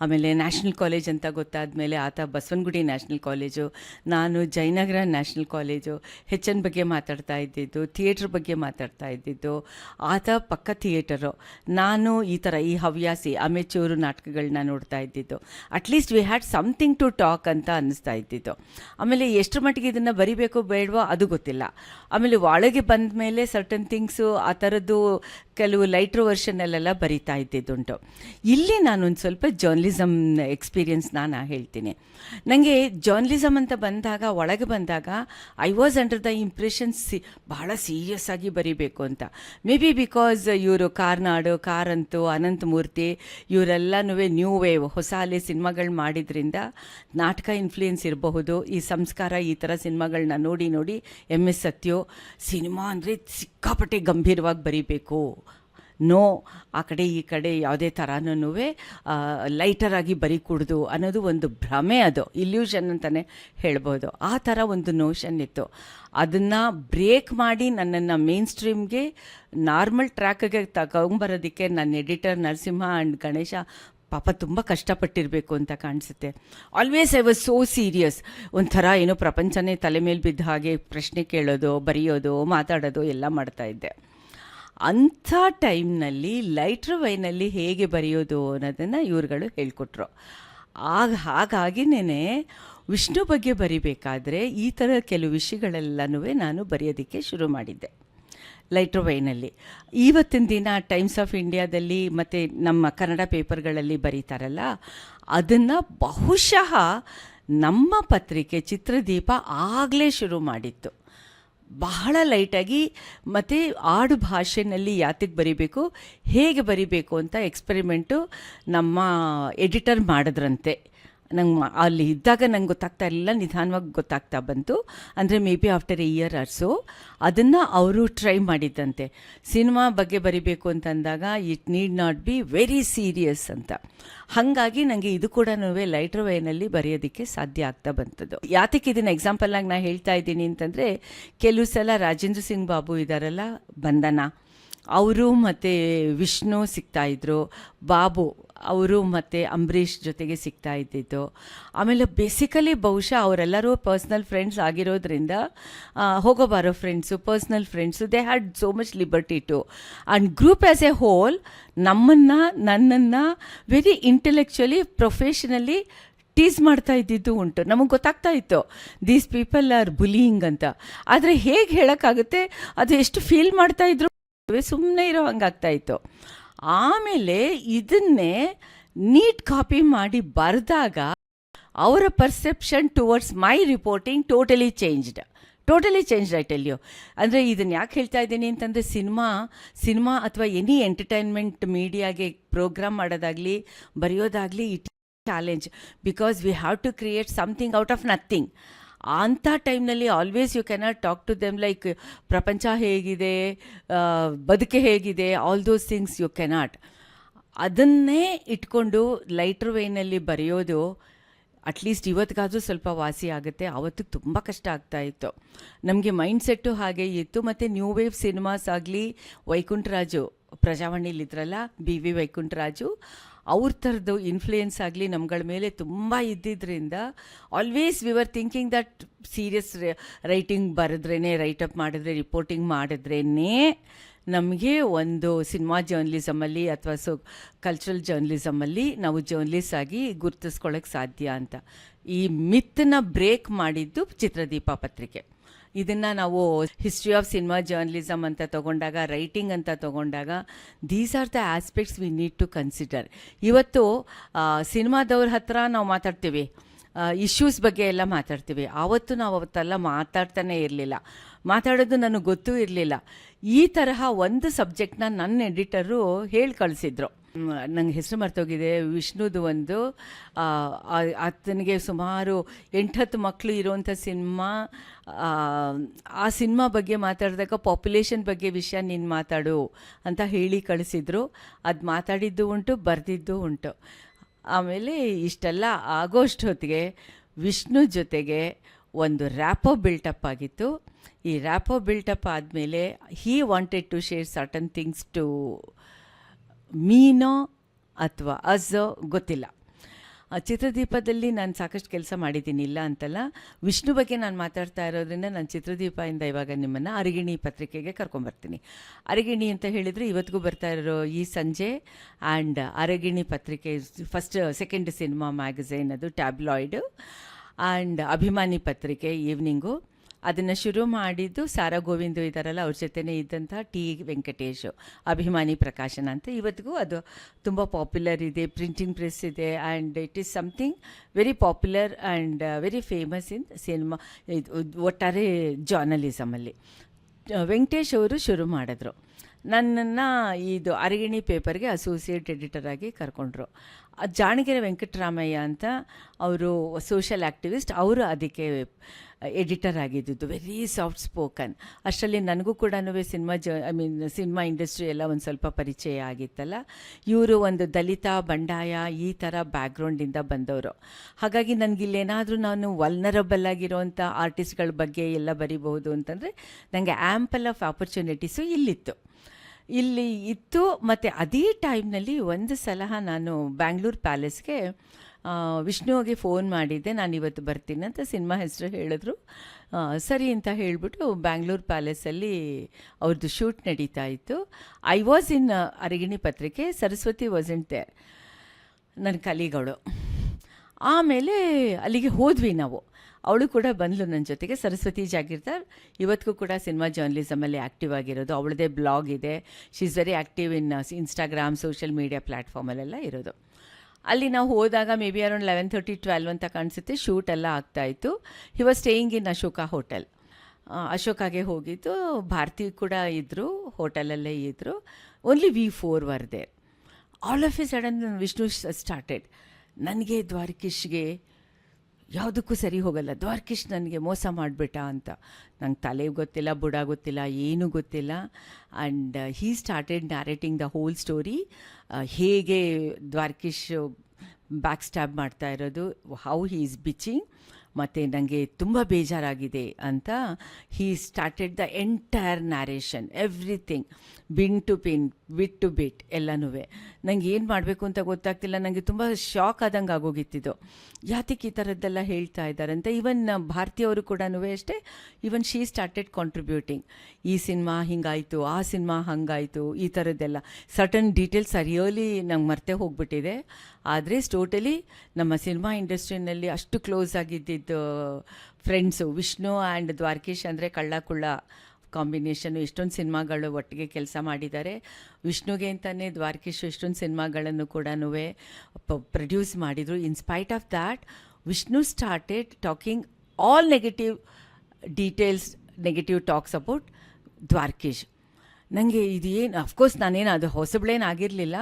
ಆಮೇಲೆ ನ್ಯಾಷನಲ್ ಕಾಲೇಜ್ ಅಂತ ಗೊತ್ತಾದ ಮೇಲೆ ಆತ ಬಸವನಗುಡಿ ನ್ಯಾಷನಲ್ ಕಾಲೇಜು ನಾನು Jayanagar national college H N ಬಗ್ಗೆ ಮಾತಾಡ್ತಾ ಇದ್ದಿದ್ದು ಥಿಯೇಟ್ರ್ ಬಗ್ಗೆ ಮಾತಾಡ್ತಾ ಇದ್ದಿದ್ದು. ಆತ ಪಕ್ಕ ಥಿಯೇಟರು ನಾನು ಈ ಥರ ಈ ಹವ್ಯಾಸಿ, ಅಮೆಚೂರು ನಾಟಕಗಳನ್ನ ನೋಡ್ತಾ ಇದ್ದಿದ್ದು. At least we had something to talk ಅಂತ ಅನ್ನಿಸ್ತಾ ಇದ್ದಿದ್ದು. ಆಮೇಲೆ ಎಷ್ಟರ ಮಟ್ಟಿಗೆ ಇದನ್ನು ಬರಿಬೇಕು ಬೇಡವೋ ಅದು ಗೊತ್ತಿಲ್ಲ. ಆಮೇಲೆ ಒಳಗೆ ಬಂದ ಮೇಲೆ ಸರ್ಟನ್ ಥಿಂಗ್ಸು ಆ ಥರದ್ದು ಕೆಲವು ಲೈಟ್ರ್ ವರ್ಷನಲ್ಲೆಲ್ಲ ಬರಿತಾ ಇದ್ದಿದ್ದುಂಟು. ಇಲ್ಲಿ ನಾನೊಂದು ಸ್ವಲ್ಪ ಜರ್ನಲಿಸಮ್ ಎಕ್ಸ್ಪೀರಿಯನ್ಸ್ ನಾನು ಹೇಳ್ತೀನಿ. ನನಗೆ ಜರ್ನಲಿಸಮ್ ಅಂತ ಬಂದಾಗ, ಒಳಗೆ ಬಂದಾಗ I was under the impression see, ಬಹಳ ಸೀರಿಯಸ್ ಆಗಿ ಬರೀಬೇಕು ಅಂತ. ಮೇ ಬಿ ಬಿಕಾಸ್ ಇವರು ಕಾರ್ನಾಡು, ಕಾರಂತು ಅನಂತಮೂರ್ತಿ ಇವರೆಲ್ಲನೂ ನ್ಯೂ ವೇವ್ ಹೊಸ ಅಲೆ ಸಿನಿಮಾಗಳು ಮಾಡಿದ್ರಿಂದ ನಾಟಕ ಇನ್ಫ್ಲೂಯೆನ್ಸ್ ಇರಬಹುದು. ಈ ಸಂಸ್ಕಾರ, ಈ ಥರ ಸಿನಿಮಾಗಳನ್ನ ನೋಡಿ ನೋಡಿ ಎಂ ಎಸ್ ಸತ್ಯೋ, ಸಿನಿಮಾ ಅಂದರೆ ಸಿಕ್ಕಾಪಟ್ಟೆ ಗಂಭೀರವಾಗಿ ಬರಿಬೇಕು. ನೋ, ಆ ಕಡೆ ಈ ಕಡೆ ಯಾವುದೇ ಥರನೂ ಲೈಟರಾಗಿ ಬರೀಕೂಡ್ದು ಅನ್ನೋದು ಒಂದು ಭ್ರಮೆ ಅದು ಇಲ್ಯೂಷನ್ ಅಂತಲೇ ಹೇಳ್ಬೋದು. ಆ ಥರ ಒಂದು ನೋಷನ್ ಇತ್ತು. ಅದನ್ನು ಬ್ರೇಕ್ ಮಾಡಿ ನನ್ನನ್ನು ಮೇನ್ ಸ್ಟ್ರೀಮ್ಗೆ ನಾರ್ಮಲ್ ಟ್ರ್ಯಾಕ್ಗೆ ತಗೊಂಬರೋದಕ್ಕೆ ನನ್ನ ಎಡಿಟರ್ ನರಸಿಂಹ ಆ್ಯಂಡ್ ಗಣೇಶ ಪಾಪ ತುಂಬ ಕಷ್ಟಪಟ್ಟಿರಬೇಕು ಅಂತ ಕಾಣಿಸುತ್ತೆ. Always I was so serious ಒಂಥರ ಏನೋ ಪ್ರಪಂಚನೇ ತಲೆ ಮೇಲೆ ಬಿದ್ದ ಹಾಗೆ ಪ್ರಶ್ನೆ ಕೇಳೋದು, ಬರೆಯೋದು, ಮಾತಾಡೋದು ಎಲ್ಲ ಮಾಡ್ತಾ ಇದ್ದೆ. ಅಂಥ ಟೈಮ್ನಲ್ಲಿ ಲೈಟ್ರ್ ವೈನಲ್ಲಿ ಹೇಗೆ ಬರೆಯೋದು ಅನ್ನೋದನ್ನು ಇವ್ರುಗಳು ಹೇಳಿಕೊಟ್ರು. ಆಗ ಹಾಗಾಗಿನೇ ವಿಷ್ಣು ಬಗ್ಗೆ ಬರಿಬೇಕಾದ್ರೆ ಈ ಥರ ಕೆಲವು ವಿಷಯಗಳೆಲ್ಲನೂ ನಾನು ಬರೆಯೋದಕ್ಕೆ ಶುರು ಮಾಡಿದ್ದೆ. ಲೈಟ್ರ್ ವೈನಲ್ಲಿ. ಇವತ್ತಿನ ದಿನ ಟೈಮ್ಸ್ ಆಫ್ ಇಂಡಿಯಾದಲ್ಲಿ ಮತ್ತು ನಮ್ಮ ಕನ್ನಡ ಪೇಪರ್ಗಳಲ್ಲಿ ಬರೀತಾರಲ್ಲ, ಅದನ್ನು ಬಹುಶಃ ನಮ್ಮ ಪತ್ರಿಕೆ ಚಿತ್ರದೀಪ ಆಗಲೇ ಶುರು ಮಾಡಿತ್ತು. ಬಹಳ ಲೈಟಾಗಿ ಮತ್ತು ಆಡು ಭಾಷೆಯಲ್ಲಿ ಯಾತಕ್ಕೆ ಬರಿಬೇಕು ಹೇಗೆ ಬರಿಬೇಕು ಅಂತ ಎಕ್ಸ್ಪೆರಿಮೆಂಟು ನಮ್ಮ ಎಡಿಟರ್ ಮಾಡಿದ್ರಂತೆ. ನಂಗೆ ಅಲ್ಲಿ ಇದ್ದಾಗ ನಂಗೆ ಗೊತ್ತಾಗ್ತಾ ಇರಲಿಲ್ಲ, ನಿಧಾನವಾಗಿ ಗೊತ್ತಾಗ್ತಾ ಬಂತು. ಅಂದರೆ maybe after a year or so ಅದನ್ನು ಅವರು ಟ್ರೈ ಮಾಡಿದ್ದಂತೆ. ಸಿನಿಮಾ ಬಗ್ಗೆ ಬರಿಬೇಕು ಅಂತಂದಾಗ it need not be very serious ಅಂತ. ಹಾಗಾಗಿ ನನಗೆ ಇದು ಕೂಡ ಲೈಟ್ರ್ ವೇನಲ್ಲಿ ಬರೆಯೋದಕ್ಕೆ ಸಾಧ್ಯ ಆಗ್ತಾ ಬಂತದ್ದು. ಯಾತಕ್ಕೆ ಇದನ್ನು ಎಕ್ಸಾಂಪಲ್ ಆಗಿ ನಾನು ಹೇಳ್ತಾ ಇದ್ದೀನಿ ಅಂತಂದರೆ, ಕೆಲವು ಸಲ ರಾಜೇಂದ್ರ ಸಿಂಗ್ ಬಾಬು ಇದ್ದಾರಲ್ಲ ಬಂಧನ. ಅವರು ಮತ್ತು ವಿಷ್ಣು ಸಿಗ್ತಾಯಿದ್ರು ಬಾಬು ಅವರು ಮತ್ತು ಅಂಬರೀಷ್ ಜೊತೆಗೆ ಸಿಗ್ತಾ ಇದ್ದಿದ್ದು. ಆಮೇಲೆ ಬೇಸಿಕಲಿ ಬಹುಶಃ ಅವರೆಲ್ಲರೂ ಪರ್ಸ್ನಲ್ ಫ್ರೆಂಡ್ಸ್ ಆಗಿರೋದ್ರಿಂದ ಆ, ಹೋಗೋ ಬಾರೋ friends personal friends they had so much liberty to and group as a whole ನಮ್ಮನ್ನು ನನ್ನನ್ನು ವೆರಿ ಇಂಟೆಲೆಕ್ಚುಲಿ ಪ್ರೊಫೆಷನಲಿ ಟೀಸ್ ಮಾಡ್ತಾ ಇದ್ದಿದ್ದು ಉಂಟು. ನಮಗೆ ಗೊತ್ತಾಗ್ತಾ ಇತ್ತು ದೀಸ್ ಪೀಪಲ್ ಆರ್ ಬುಲಿಯಿಂಗ್ ಅಂತ. ಆದರೆ ಹೇಗೆ ಹೇಳೋಕ್ಕಾಗುತ್ತೆ ಅದು ಎಷ್ಟು ಫೀಲ್ ಮಾಡ್ತಾ ಇದ್ರು ಸುಮ್ಮನೆ ಇರೋ ಹಂಗಾಗ್ತಾ ಇತ್ತು ಆಮೇಲೆ ಇದನ್ನೇ ನೀಟ್ ಕಾಪಿ ಮಾಡಿ ಬರೆದಾಗ ಅವರ perception towards my reporting totally changed. Totally change I tell ಅಂದರೆ ಇದನ್ನು ಯಾಕೆ ಹೇಳ್ತಾ ಇದ್ದೀನಿ ಅಂತಂದರೆ ಸಿನಿಮಾ ಸಿನಿಮಾ ಅಥವಾ ಎನಿ ಎಂಟರ್ಟೈನ್ಮೆಂಟ್ ಮೀಡಿಯಾಗೆ ಪ್ರೋಗ್ರಾಮ್ ಮಾಡೋದಾಗಲಿ, ಬರೆಯೋದಾಗಲಿ, it challenge because we have to create something out of nothing ಅಂಥ ಟೈಮ್ನಲ್ಲಿ always you cannot talk to them like ಪ್ರಪಂಚ ಹೇಗಿದೆ ಬದುಕೆ ಹೇಗಿದೆ all those things you cannot ಅದನ್ನೇ ಇಟ್ಕೊಂಡು ಲೈಟ್ರ್ ವೇನಲ್ಲಿ ಬರೆಯೋದು ಅಟ್ಲೀಸ್ಟ್ ಇವತ್ತಿಗಾದರೂ ಸ್ವಲ್ಪ ವಾಸಿ ಆಗುತ್ತೆ. ಆವತ್ತಿಗೆ ತುಂಬ ಕಷ್ಟ ಆಗ್ತಾ ಇತ್ತು. ನಮಗೆ ಮೈಂಡ್ ಸೆಟ್ಟು ಹಾಗೆ ಇತ್ತು. ಮತ್ತು ನ್ಯೂ ವೇವ್ ಸಿನಿಮಾಸ್ ಆಗಲಿ, ವೈಕುಂಠರಾಜು ಪ್ರಜಾವಾಣಿಲಿದ್ರಲ್ಲ ಬಿ ವಿ ವೈಕುಂಠರಾಜು ಅವ್ರ ಥರದ್ದು ಇನ್ಫ್ಲೂಯೆನ್ಸ್ ಆಗಲಿ ನಮ್ಗಳ ಮೇಲೆ ತುಂಬ ಇದ್ದಿದ್ದರಿಂದ always we are thinking that serious writing ಬರೆದ್ರೇ write-up ಮಾಡಿದ್ರೆ ರಿಪೋರ್ಟಿಂಗ್ ಮಾಡಿದ್ರೇ ನಮಗೆ ಒಂದು ಸಿನಿಮಾ ಜರ್ನಲಿಸಮಲ್ಲಿ ಅಥವಾ ಸೊ ಕಲ್ಚರಲ್ ಜರ್ನಲಿಸಮಲ್ಲಿ ನಾವು ಜರ್ನಲಿಸ್ಟ್ ಆಗಿ ಗುರುತಿಸ್ಕೊಳ್ಳೋಕ್ಕೆ ಸಾಧ್ಯ ಅಂತ. ಈ ಮಿತ್ನ ಬ್ರೇಕ್ ಮಾಡಿದ್ದು ಚಿತ್ರದೀಪ ಪತ್ರಿಕೆ. ಇದನ್ನು ನಾವು ಹಿಸ್ಟ್ರಿ ಆಫ್ ಸಿನಿಮಾ ಜರ್ನಲಿಸಮ್ ಅಂತ ತಗೊಂಡಾಗ ರೈಟಿಂಗ್ ಅಂತ ತಗೊಂಡಾಗ these are the aspects we need to consider ಇವತ್ತು ಸಿನಿಮಾದವ್ರ ಹತ್ರ ನಾವು ಮಾತಾಡ್ತೀವಿ. ಇಶ್ಯೂಸ್ ಬಗ್ಗೆ ಎಲ್ಲ ಮಾತಾಡ್ತೀವಿ. ಆವತ್ತು ನಾವು ಅವತ್ತೆಲ್ಲ ಮಾತಾಡ್ತಾನೆ ಇರಲಿಲ್ಲ. ಮಾತಾಡೋದು ನನಗೆ ಗೊತ್ತೂ ಇರಲಿಲ್ಲ. ಈ ತರಹ ಒಂದು ಸಬ್ಜೆಕ್ಟ್ನ ನನ್ನ ಎಡಿಟರು ಹೇಳಿ ಕಳಿಸಿದ್ರು ನಂಗೆ ಹೆಸರು ಮರ್ತೋಗಿದೆ. ವಿಷ್ಣುದು ಒಂದು ಆತನಿಗೆ ಸುಮಾರು ಎಂಟತ್ತು ಮಕ್ಕಳು ಇರುವಂಥ ಸಿನಿಮಾ, ಆ ಸಿನಿಮಾ ಬಗ್ಗೆ ಮಾತಾಡಿದಾಗ ಪಾಪ್ಯುಲೇಷನ್ ಬಗ್ಗೆ ವಿಷಯ ನೀನು ಮಾತಾಡು ಅಂತ ಹೇಳಿ ಕಳಿಸಿದ್ರು. ಅದು ಮಾತಾಡಿದ್ದು ಉಂಟು, ಬರೆದಿದ್ದು ಉಂಟು. ಆಮೇಲೆ ಇಷ್ಟೆಲ್ಲ ಆಗೋಷ್ಟು ಹೊತ್ತಿಗೆ ವಿಷ್ಣು ಜೊತೆಗೆ ಒಂದು ರ್ಯಾಪೋ ಬಿಲ್ಟಪ್ ಆಗಿತ್ತು. ಈ ರ್ಯಾಪೋ ಬಿಲ್ಟಪ್ ಆದಮೇಲೆ he wanted to share certain things to ಮೀನೋ ಅಥವಾ ಅಝೋ ಗೊತ್ತಿಲ್ಲ. ಚಿತ್ರದೀಪದಲ್ಲಿ ನಾನು ಸಾಕಷ್ಟು ಕೆಲಸ ಮಾಡಿದ್ದೀನಿ, ಇಲ್ಲ ಅಂತಲ್ಲ. ವಿಷ್ಣು ಬಗ್ಗೆ ನಾನು ಮಾತಾಡ್ತಾ ಇರೋದ್ರಿಂದ ನಾನು ಚಿತ್ರದೀಪದಿಂದ ಇವಾಗ ನಿಮ್ಮನ್ನು ಅರಿಗಿಣಿ ಪತ್ರಿಕೆಗೆ ಕರ್ಕೊಂಬರ್ತೀನಿ. ಅರಿಗಿಣಿ ಅಂತ ಹೇಳಿದರೆ ಇವತ್ತಿಗೂ ಬರ್ತಾ ಇರೋ ಈ ಸಂಜೆ ಆ್ಯಂಡ್ ಅರಗಿಣಿ ಪತ್ರಿಕೆ ಫಸ್ಟ್ ಸೆಕೆಂಡ್ ಸಿನಿಮಾ ಮ್ಯಾಗಝೈನ್ ಅದು ಟ್ಯಾಬ್ಲಾಯ್ಡು ಆ್ಯಂಡ್ ಅಭಿಮಾನಿ ಪತ್ರಿಕೆ ಈವ್ನಿಂಗು ಅದನ್ನು ಶುರು ಮಾಡಿದ್ದು ಸಾರಾ ಗೋವಿಂದು ಇದ್ದಾರಲ್ಲ ಅವ್ರ ಜೊತೆನೇ ಇದ್ದಂಥ ಟಿ ವೆಂಕಟೇಶ್, ಅಭಿಮಾನಿ ಪ್ರಕಾಶನ ಅಂತ. ಇವತ್ತಿಗೂ ಅದು ತುಂಬ ಪಾಪ್ಯುಲರ್ ಇದೆ ಪ್ರಿಂಟಿಂಗ್ ಪ್ರೆಸ್ ಇದೆ and it is something very popular and very famous in cinema ಇದು ಒಟ್ಟಾರೆ ಜರ್ನಲಿಸಮಲ್ಲಿ ವೆಂಕಟೇಶ್ ಅವರು ಶುರು ಮಾಡಿದ್ರು. ನನ್ನನ್ನು ಇದು ಅರಿಗಿಣಿ ಪೇಪರ್ಗೆ ಅಸೋಸಿಯೇಟ್ ಎಡಿಟರ್ ಆಗಿ ಕರ್ಕೊಂಡ್ರು. ಜಾಣಗೆರೆ ವೆಂಕಟರಾಮಯ್ಯ ಅಂತ ಅವರು ಸೋಷಲ್ ಆ್ಯಕ್ಟಿವಿಸ್ಟ್ ಅವರು ಅದಕ್ಕೆ ಎಡಿಟರ್ ಆಗಿದ್ದಿದ್ದು. ವೆರಿ ಸಾಫ್ಟ್ ಸ್ಪೋಕನ್ ಅಷ್ಟರಲ್ಲಿ ನನಗೂ ಕೂಡ ಸಿನಿಮಾ ಜ ಐ ಮೀನ್ ಸಿನಿಮಾ ಇಂಡಸ್ಟ್ರಿ ಎಲ್ಲ ಒಂದು ಸ್ವಲ್ಪ ಪರಿಚಯ ಆಗಿತ್ತಲ್ಲ. ಇವರು ಒಂದು ದಲಿತ, ಬಂಡಾಯ ಈ ಥರ ಬ್ಯಾಕ್ಗ್ರೌಂಡಿಂದ ಬಂದವರು. ಹಾಗಾಗಿ ನನಗಿಲ್ಲೇನಾದರೂ ನಾನು ವಲ್ನರಬಲ್ ಆಗಿರೋವಂಥ ಆರ್ಟಿಸ್ಟ್ಗಳ ಬಗ್ಗೆ ಎಲ್ಲ ಬರಿಬಹುದು ಅಂತಂದರೆ ನನಗೆ ಆ್ಯಂಪಲ್ ಆಫ್ ಆಪರ್ಚುನಿಟೀಸು ಇಲ್ಲಿತ್ತು. ಇಲ್ಲಿ ಇತ್ತು, ಮತ್ತು ಅದೇ ಟೈಮ್ನಲ್ಲಿ ಒಂದು ಸಲ ನಾನು ಬ್ಯಾಂಗ್ಳೂರು ಪ್ಯಾಲೇಸ್ಗೆ ವಿಷ್ಣುವಿಗೆ ಫೋನ್ ಮಾಡಿದ್ದೆ. ನಾನು ಇವತ್ತು ಬರ್ತೀನಿ ಅಂತ ಸಿನಿಮಾ ಹೆಸರು ಹೇಳಿದ್ರು. ಸರಿ ಅಂತ ಹೇಳಿಬಿಟ್ಟು ಬ್ಯಾಂಗ್ಳೂರು ಪ್ಯಾಲೇಸಲ್ಲಿ ಅವ್ರದ್ದು ಶೂಟ್ ನಡೀತಾ ಇತ್ತು. ಐ ವಾಸ್ ಇನ್ ಅರಗಿಣಿ ಪತ್ರಿಕೆ ಸರಸ್ವತಿ ವಾಸ್ ಇನ್ ದೇರ್ ನನ್ನ ಕಲಿಗಳು ಆಮೇಲೆ ಅಲ್ಲಿಗೆ ಹೋದ್ವಿ ನಾವು. ಅವಳು ಕೂಡ ಬಂದಳು ನನ್ನ ಜೊತೆಗೆ. ಸರಸ್ವತಿ ಜಾಗಿರ್ದಾರ್, ಇವತ್ತಿಗೂ ಕೂಡ ಸಿನಿಮಾ ಜರ್ನಲಿಸಮಲ್ಲಿ ಆ್ಯಕ್ಟಿವ್ ಆಗಿರೋದು. ಅವಳದೇ ಬ್ಲಾಗ್ ಇದೆ. She is very active in Instagram social media ಪ್ಲ್ಯಾಟ್ಫಾರ್ಮಲ್ಲೆಲ್ಲ ಇರೋದು. ಅಲ್ಲಿ ನಾವು ಹೋದಾಗ maybe around eleven thirty twelve ಅಂತ ಕಾಣಿಸುತ್ತೆ. ಶೂಟ್ ಎಲ್ಲ ಆಗ್ತಾಯಿತ್ತು he was staying in Ashoka hotel ಅಶೋಕಾಗೆ ಹೋಗಿದ್ದು. ಭಾರತಿ ಕೂಡ ಇದ್ದರು ಹೋಟೆಲಲ್ಲೇ ಇದ್ದರು only we four were there all of a sudden Vishnu started ನನಗೆ ದ್ವಾರಕೀಶ್ಗೆ ಯಾವುದಕ್ಕೂ ಸರಿ ಹೋಗಲ್ಲ. ದ್ವಾರಕೀಶ್ ನನಗೆ ಮೋಸ ಮಾಡಿಬಿಟ್ಟ ಅಂತ. ನಂಗೆ ತಲೆ ಗೊತ್ತಿಲ್ಲ ಬುಡ ಗೊತ್ತಿಲ್ಲ. ಏನೂ ಗೊತ್ತಿಲ್ಲ and he started narrating the whole story ಹೇಗೆ ದ್ವಾರಕೀಶ್ ಬ್ಯಾಕ್ ಸ್ಟ್ಯಾಬ್ ಮಾಡ್ತಾ ಇರೋದು ಹೌ ಹೀ ಈಸ್ ಬಿಚಿಂಗ್ ಮತ್ತು ನನಗೆ ತುಂಬ ಬೇಜಾರಾಗಿದೆ ಅಂತ he started the entire narration everything bin to pin bit to bit ಎಲ್ಲನೂ ನಂಗೆ ಏನು ಮಾಡಬೇಕು ಅಂತ ಗೊತ್ತಾಗ್ತಿಲ್ಲ ನನಗೆ ತುಂಬ ಶಾಕ್ ಆದಂಗೆ ಆಗೋಗಿತ್ತಿದ್ದು ಯಾತಕ್ಕೆ ಈ ಥರದ್ದೆಲ್ಲ ಹೇಳ್ತಾ ಇದ್ದಾರೆ ಅಂತ ಈವನ್ ಭಾರತೀಯವರು ಕೂಡ ಅಷ್ಟೇ ಈವನ್ ಶೀ ಸ್ಟಾರ್ಟೆಡ್ ಕಾಂಟ್ರಿಬ್ಯೂಟಿಂಗ್ ಈ ಸಿನಿಮಾ ಹಿಂಗಾಯಿತು, ಆ ಸಿನಿಮಾ ಹಂಗಾಯಿತು, ಈ ಥರದ್ದೆಲ್ಲ ಸರ್ಟನ್ ಡೀಟೇಲ್ಸ್ ರಿಯಲಿ ನಂಗೆ ಮರ್ತೆ ಹೋಗ್ಬಿಟ್ಟಿದೆ. ಆದರೆ ಟೋಟಲಿ ನಮ್ಮ ಸಿನಿಮಾ ಇಂಡಸ್ಟ್ರಿನಲ್ಲಿ ಅಷ್ಟು ಕ್ಲೋಸ್ ಆಗಿದ್ದಿದ್ದು ಫ್ರೆಂಡ್ಸು ವಿಷ್ಣು ಆ್ಯಂಡ್ ದ್ವಾರಕೀಶ್ ಅಂದರೆ ಕಳ್ಳ ಕುಳ್ಳ ಕಾಂಬಿನೇಷನ್ನು ಎಷ್ಟೊಂದು ಸಿನಿಮಾಗಳು ಒಟ್ಟಿಗೆ ಕೆಲಸ ಮಾಡಿದ್ದಾರೆ. ವಿಷ್ಣುಗೆ ಅಂತಲೇ ದ್ವಾರಕೀಶ್ ಎಷ್ಟೊಂದು ಸಿನಿಮಾಗಳನ್ನು ಕೂಡ ಪ್ರೊಡ್ಯೂಸ್ ಮಾಡಿದರು. In spite of that Vishnu started talking all negative details negative talks about Dwarakish. ನನಗೆ ಇದೇನು ಅಫ್ಕೋರ್ಸ್ ನಾನೇನು ಅದು ಹೊಸಬ್ಳೇನು ಆಗಿರಲಿಲ್ಲ.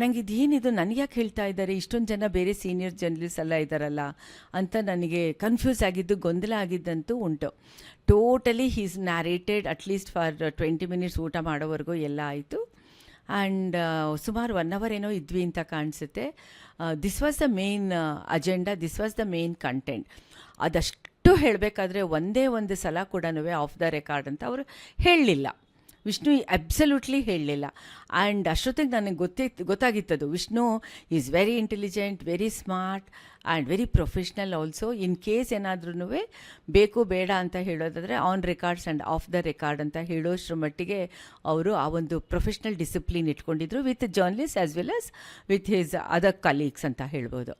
ನನಗೆ ಇದೇನಿದು ನನಗೆ ಯಾಕೆ ಹೇಳ್ತಾ ಇದ್ದಾರೆ ಇಷ್ಟೊಂದು ಜನ ಬೇರೆ ಸೀನಿಯರ್ ಜರ್ನಲಿಸ್ಟ್ ಎಲ್ಲ ಇದ್ದಾರಲ್ಲ ಅಂತ ನನಗೆ ಕನ್ಫ್ಯೂಸ್ ಆಗಿದ್ದು, ಗೊಂದಲ ಆಗಿದ್ದಂತೂ ಉಂಟು. Totally he's narrated at least for twenty minutes ಊಟ ಮಾಡೋವರೆಗೂ ಎಲ್ಲ ಆಯಿತು. ಆ್ಯಂಡ್ ಸುಮಾರು ಒನ್ ಅವರ್ ಏನೋ ಇದ್ವಿ ಅಂತ ಕಾಣಿಸುತ್ತೆ. This was the main agenda this was the main content ಅದಷ್ಟು ಹೇಳಬೇಕಾದ್ರೆ ಒಂದೇ ಒಂದು ಸಲ ಕೂಡ ಆಫ್ ದ ರೆಕಾರ್ಡ್ ಅಂತ ಅವರು ಹೇಳಲಿಲ್ಲ. ವಿಷ್ಣು ಅಬ್ಸಲ್ಯೂಟ್ಲಿ ಹೇಳಲಿಲ್ಲ. ಆ್ಯಂಡ್ ಅಷ್ಟೊತ್ತಿಗೆ ನನಗೆ ಗೊತ್ತಿತ್ತು ಗೊತ್ತಾಗಿತ್ತದು. Vishnu is very intelligent very smart and very professional also in case ಏನಾದ್ರೂ ಬೇಕು, ಬೇಡ ಅಂತ ಹೇಳೋದಾದರೆ on records and off the record ಅಂತ ಹೇಳೋಷ್ಟರ ಮಟ್ಟಿಗೆ ಅವರು ಆ ಒಂದು ಪ್ರೊಫೆಷ್ನಲ್ ಡಿಸಿಪ್ಲಿನ್ ಇಟ್ಕೊಂಡಿದ್ರು with journalist as well as with his other colleagues ಅಂತ ಹೇಳ್ಬೋದು.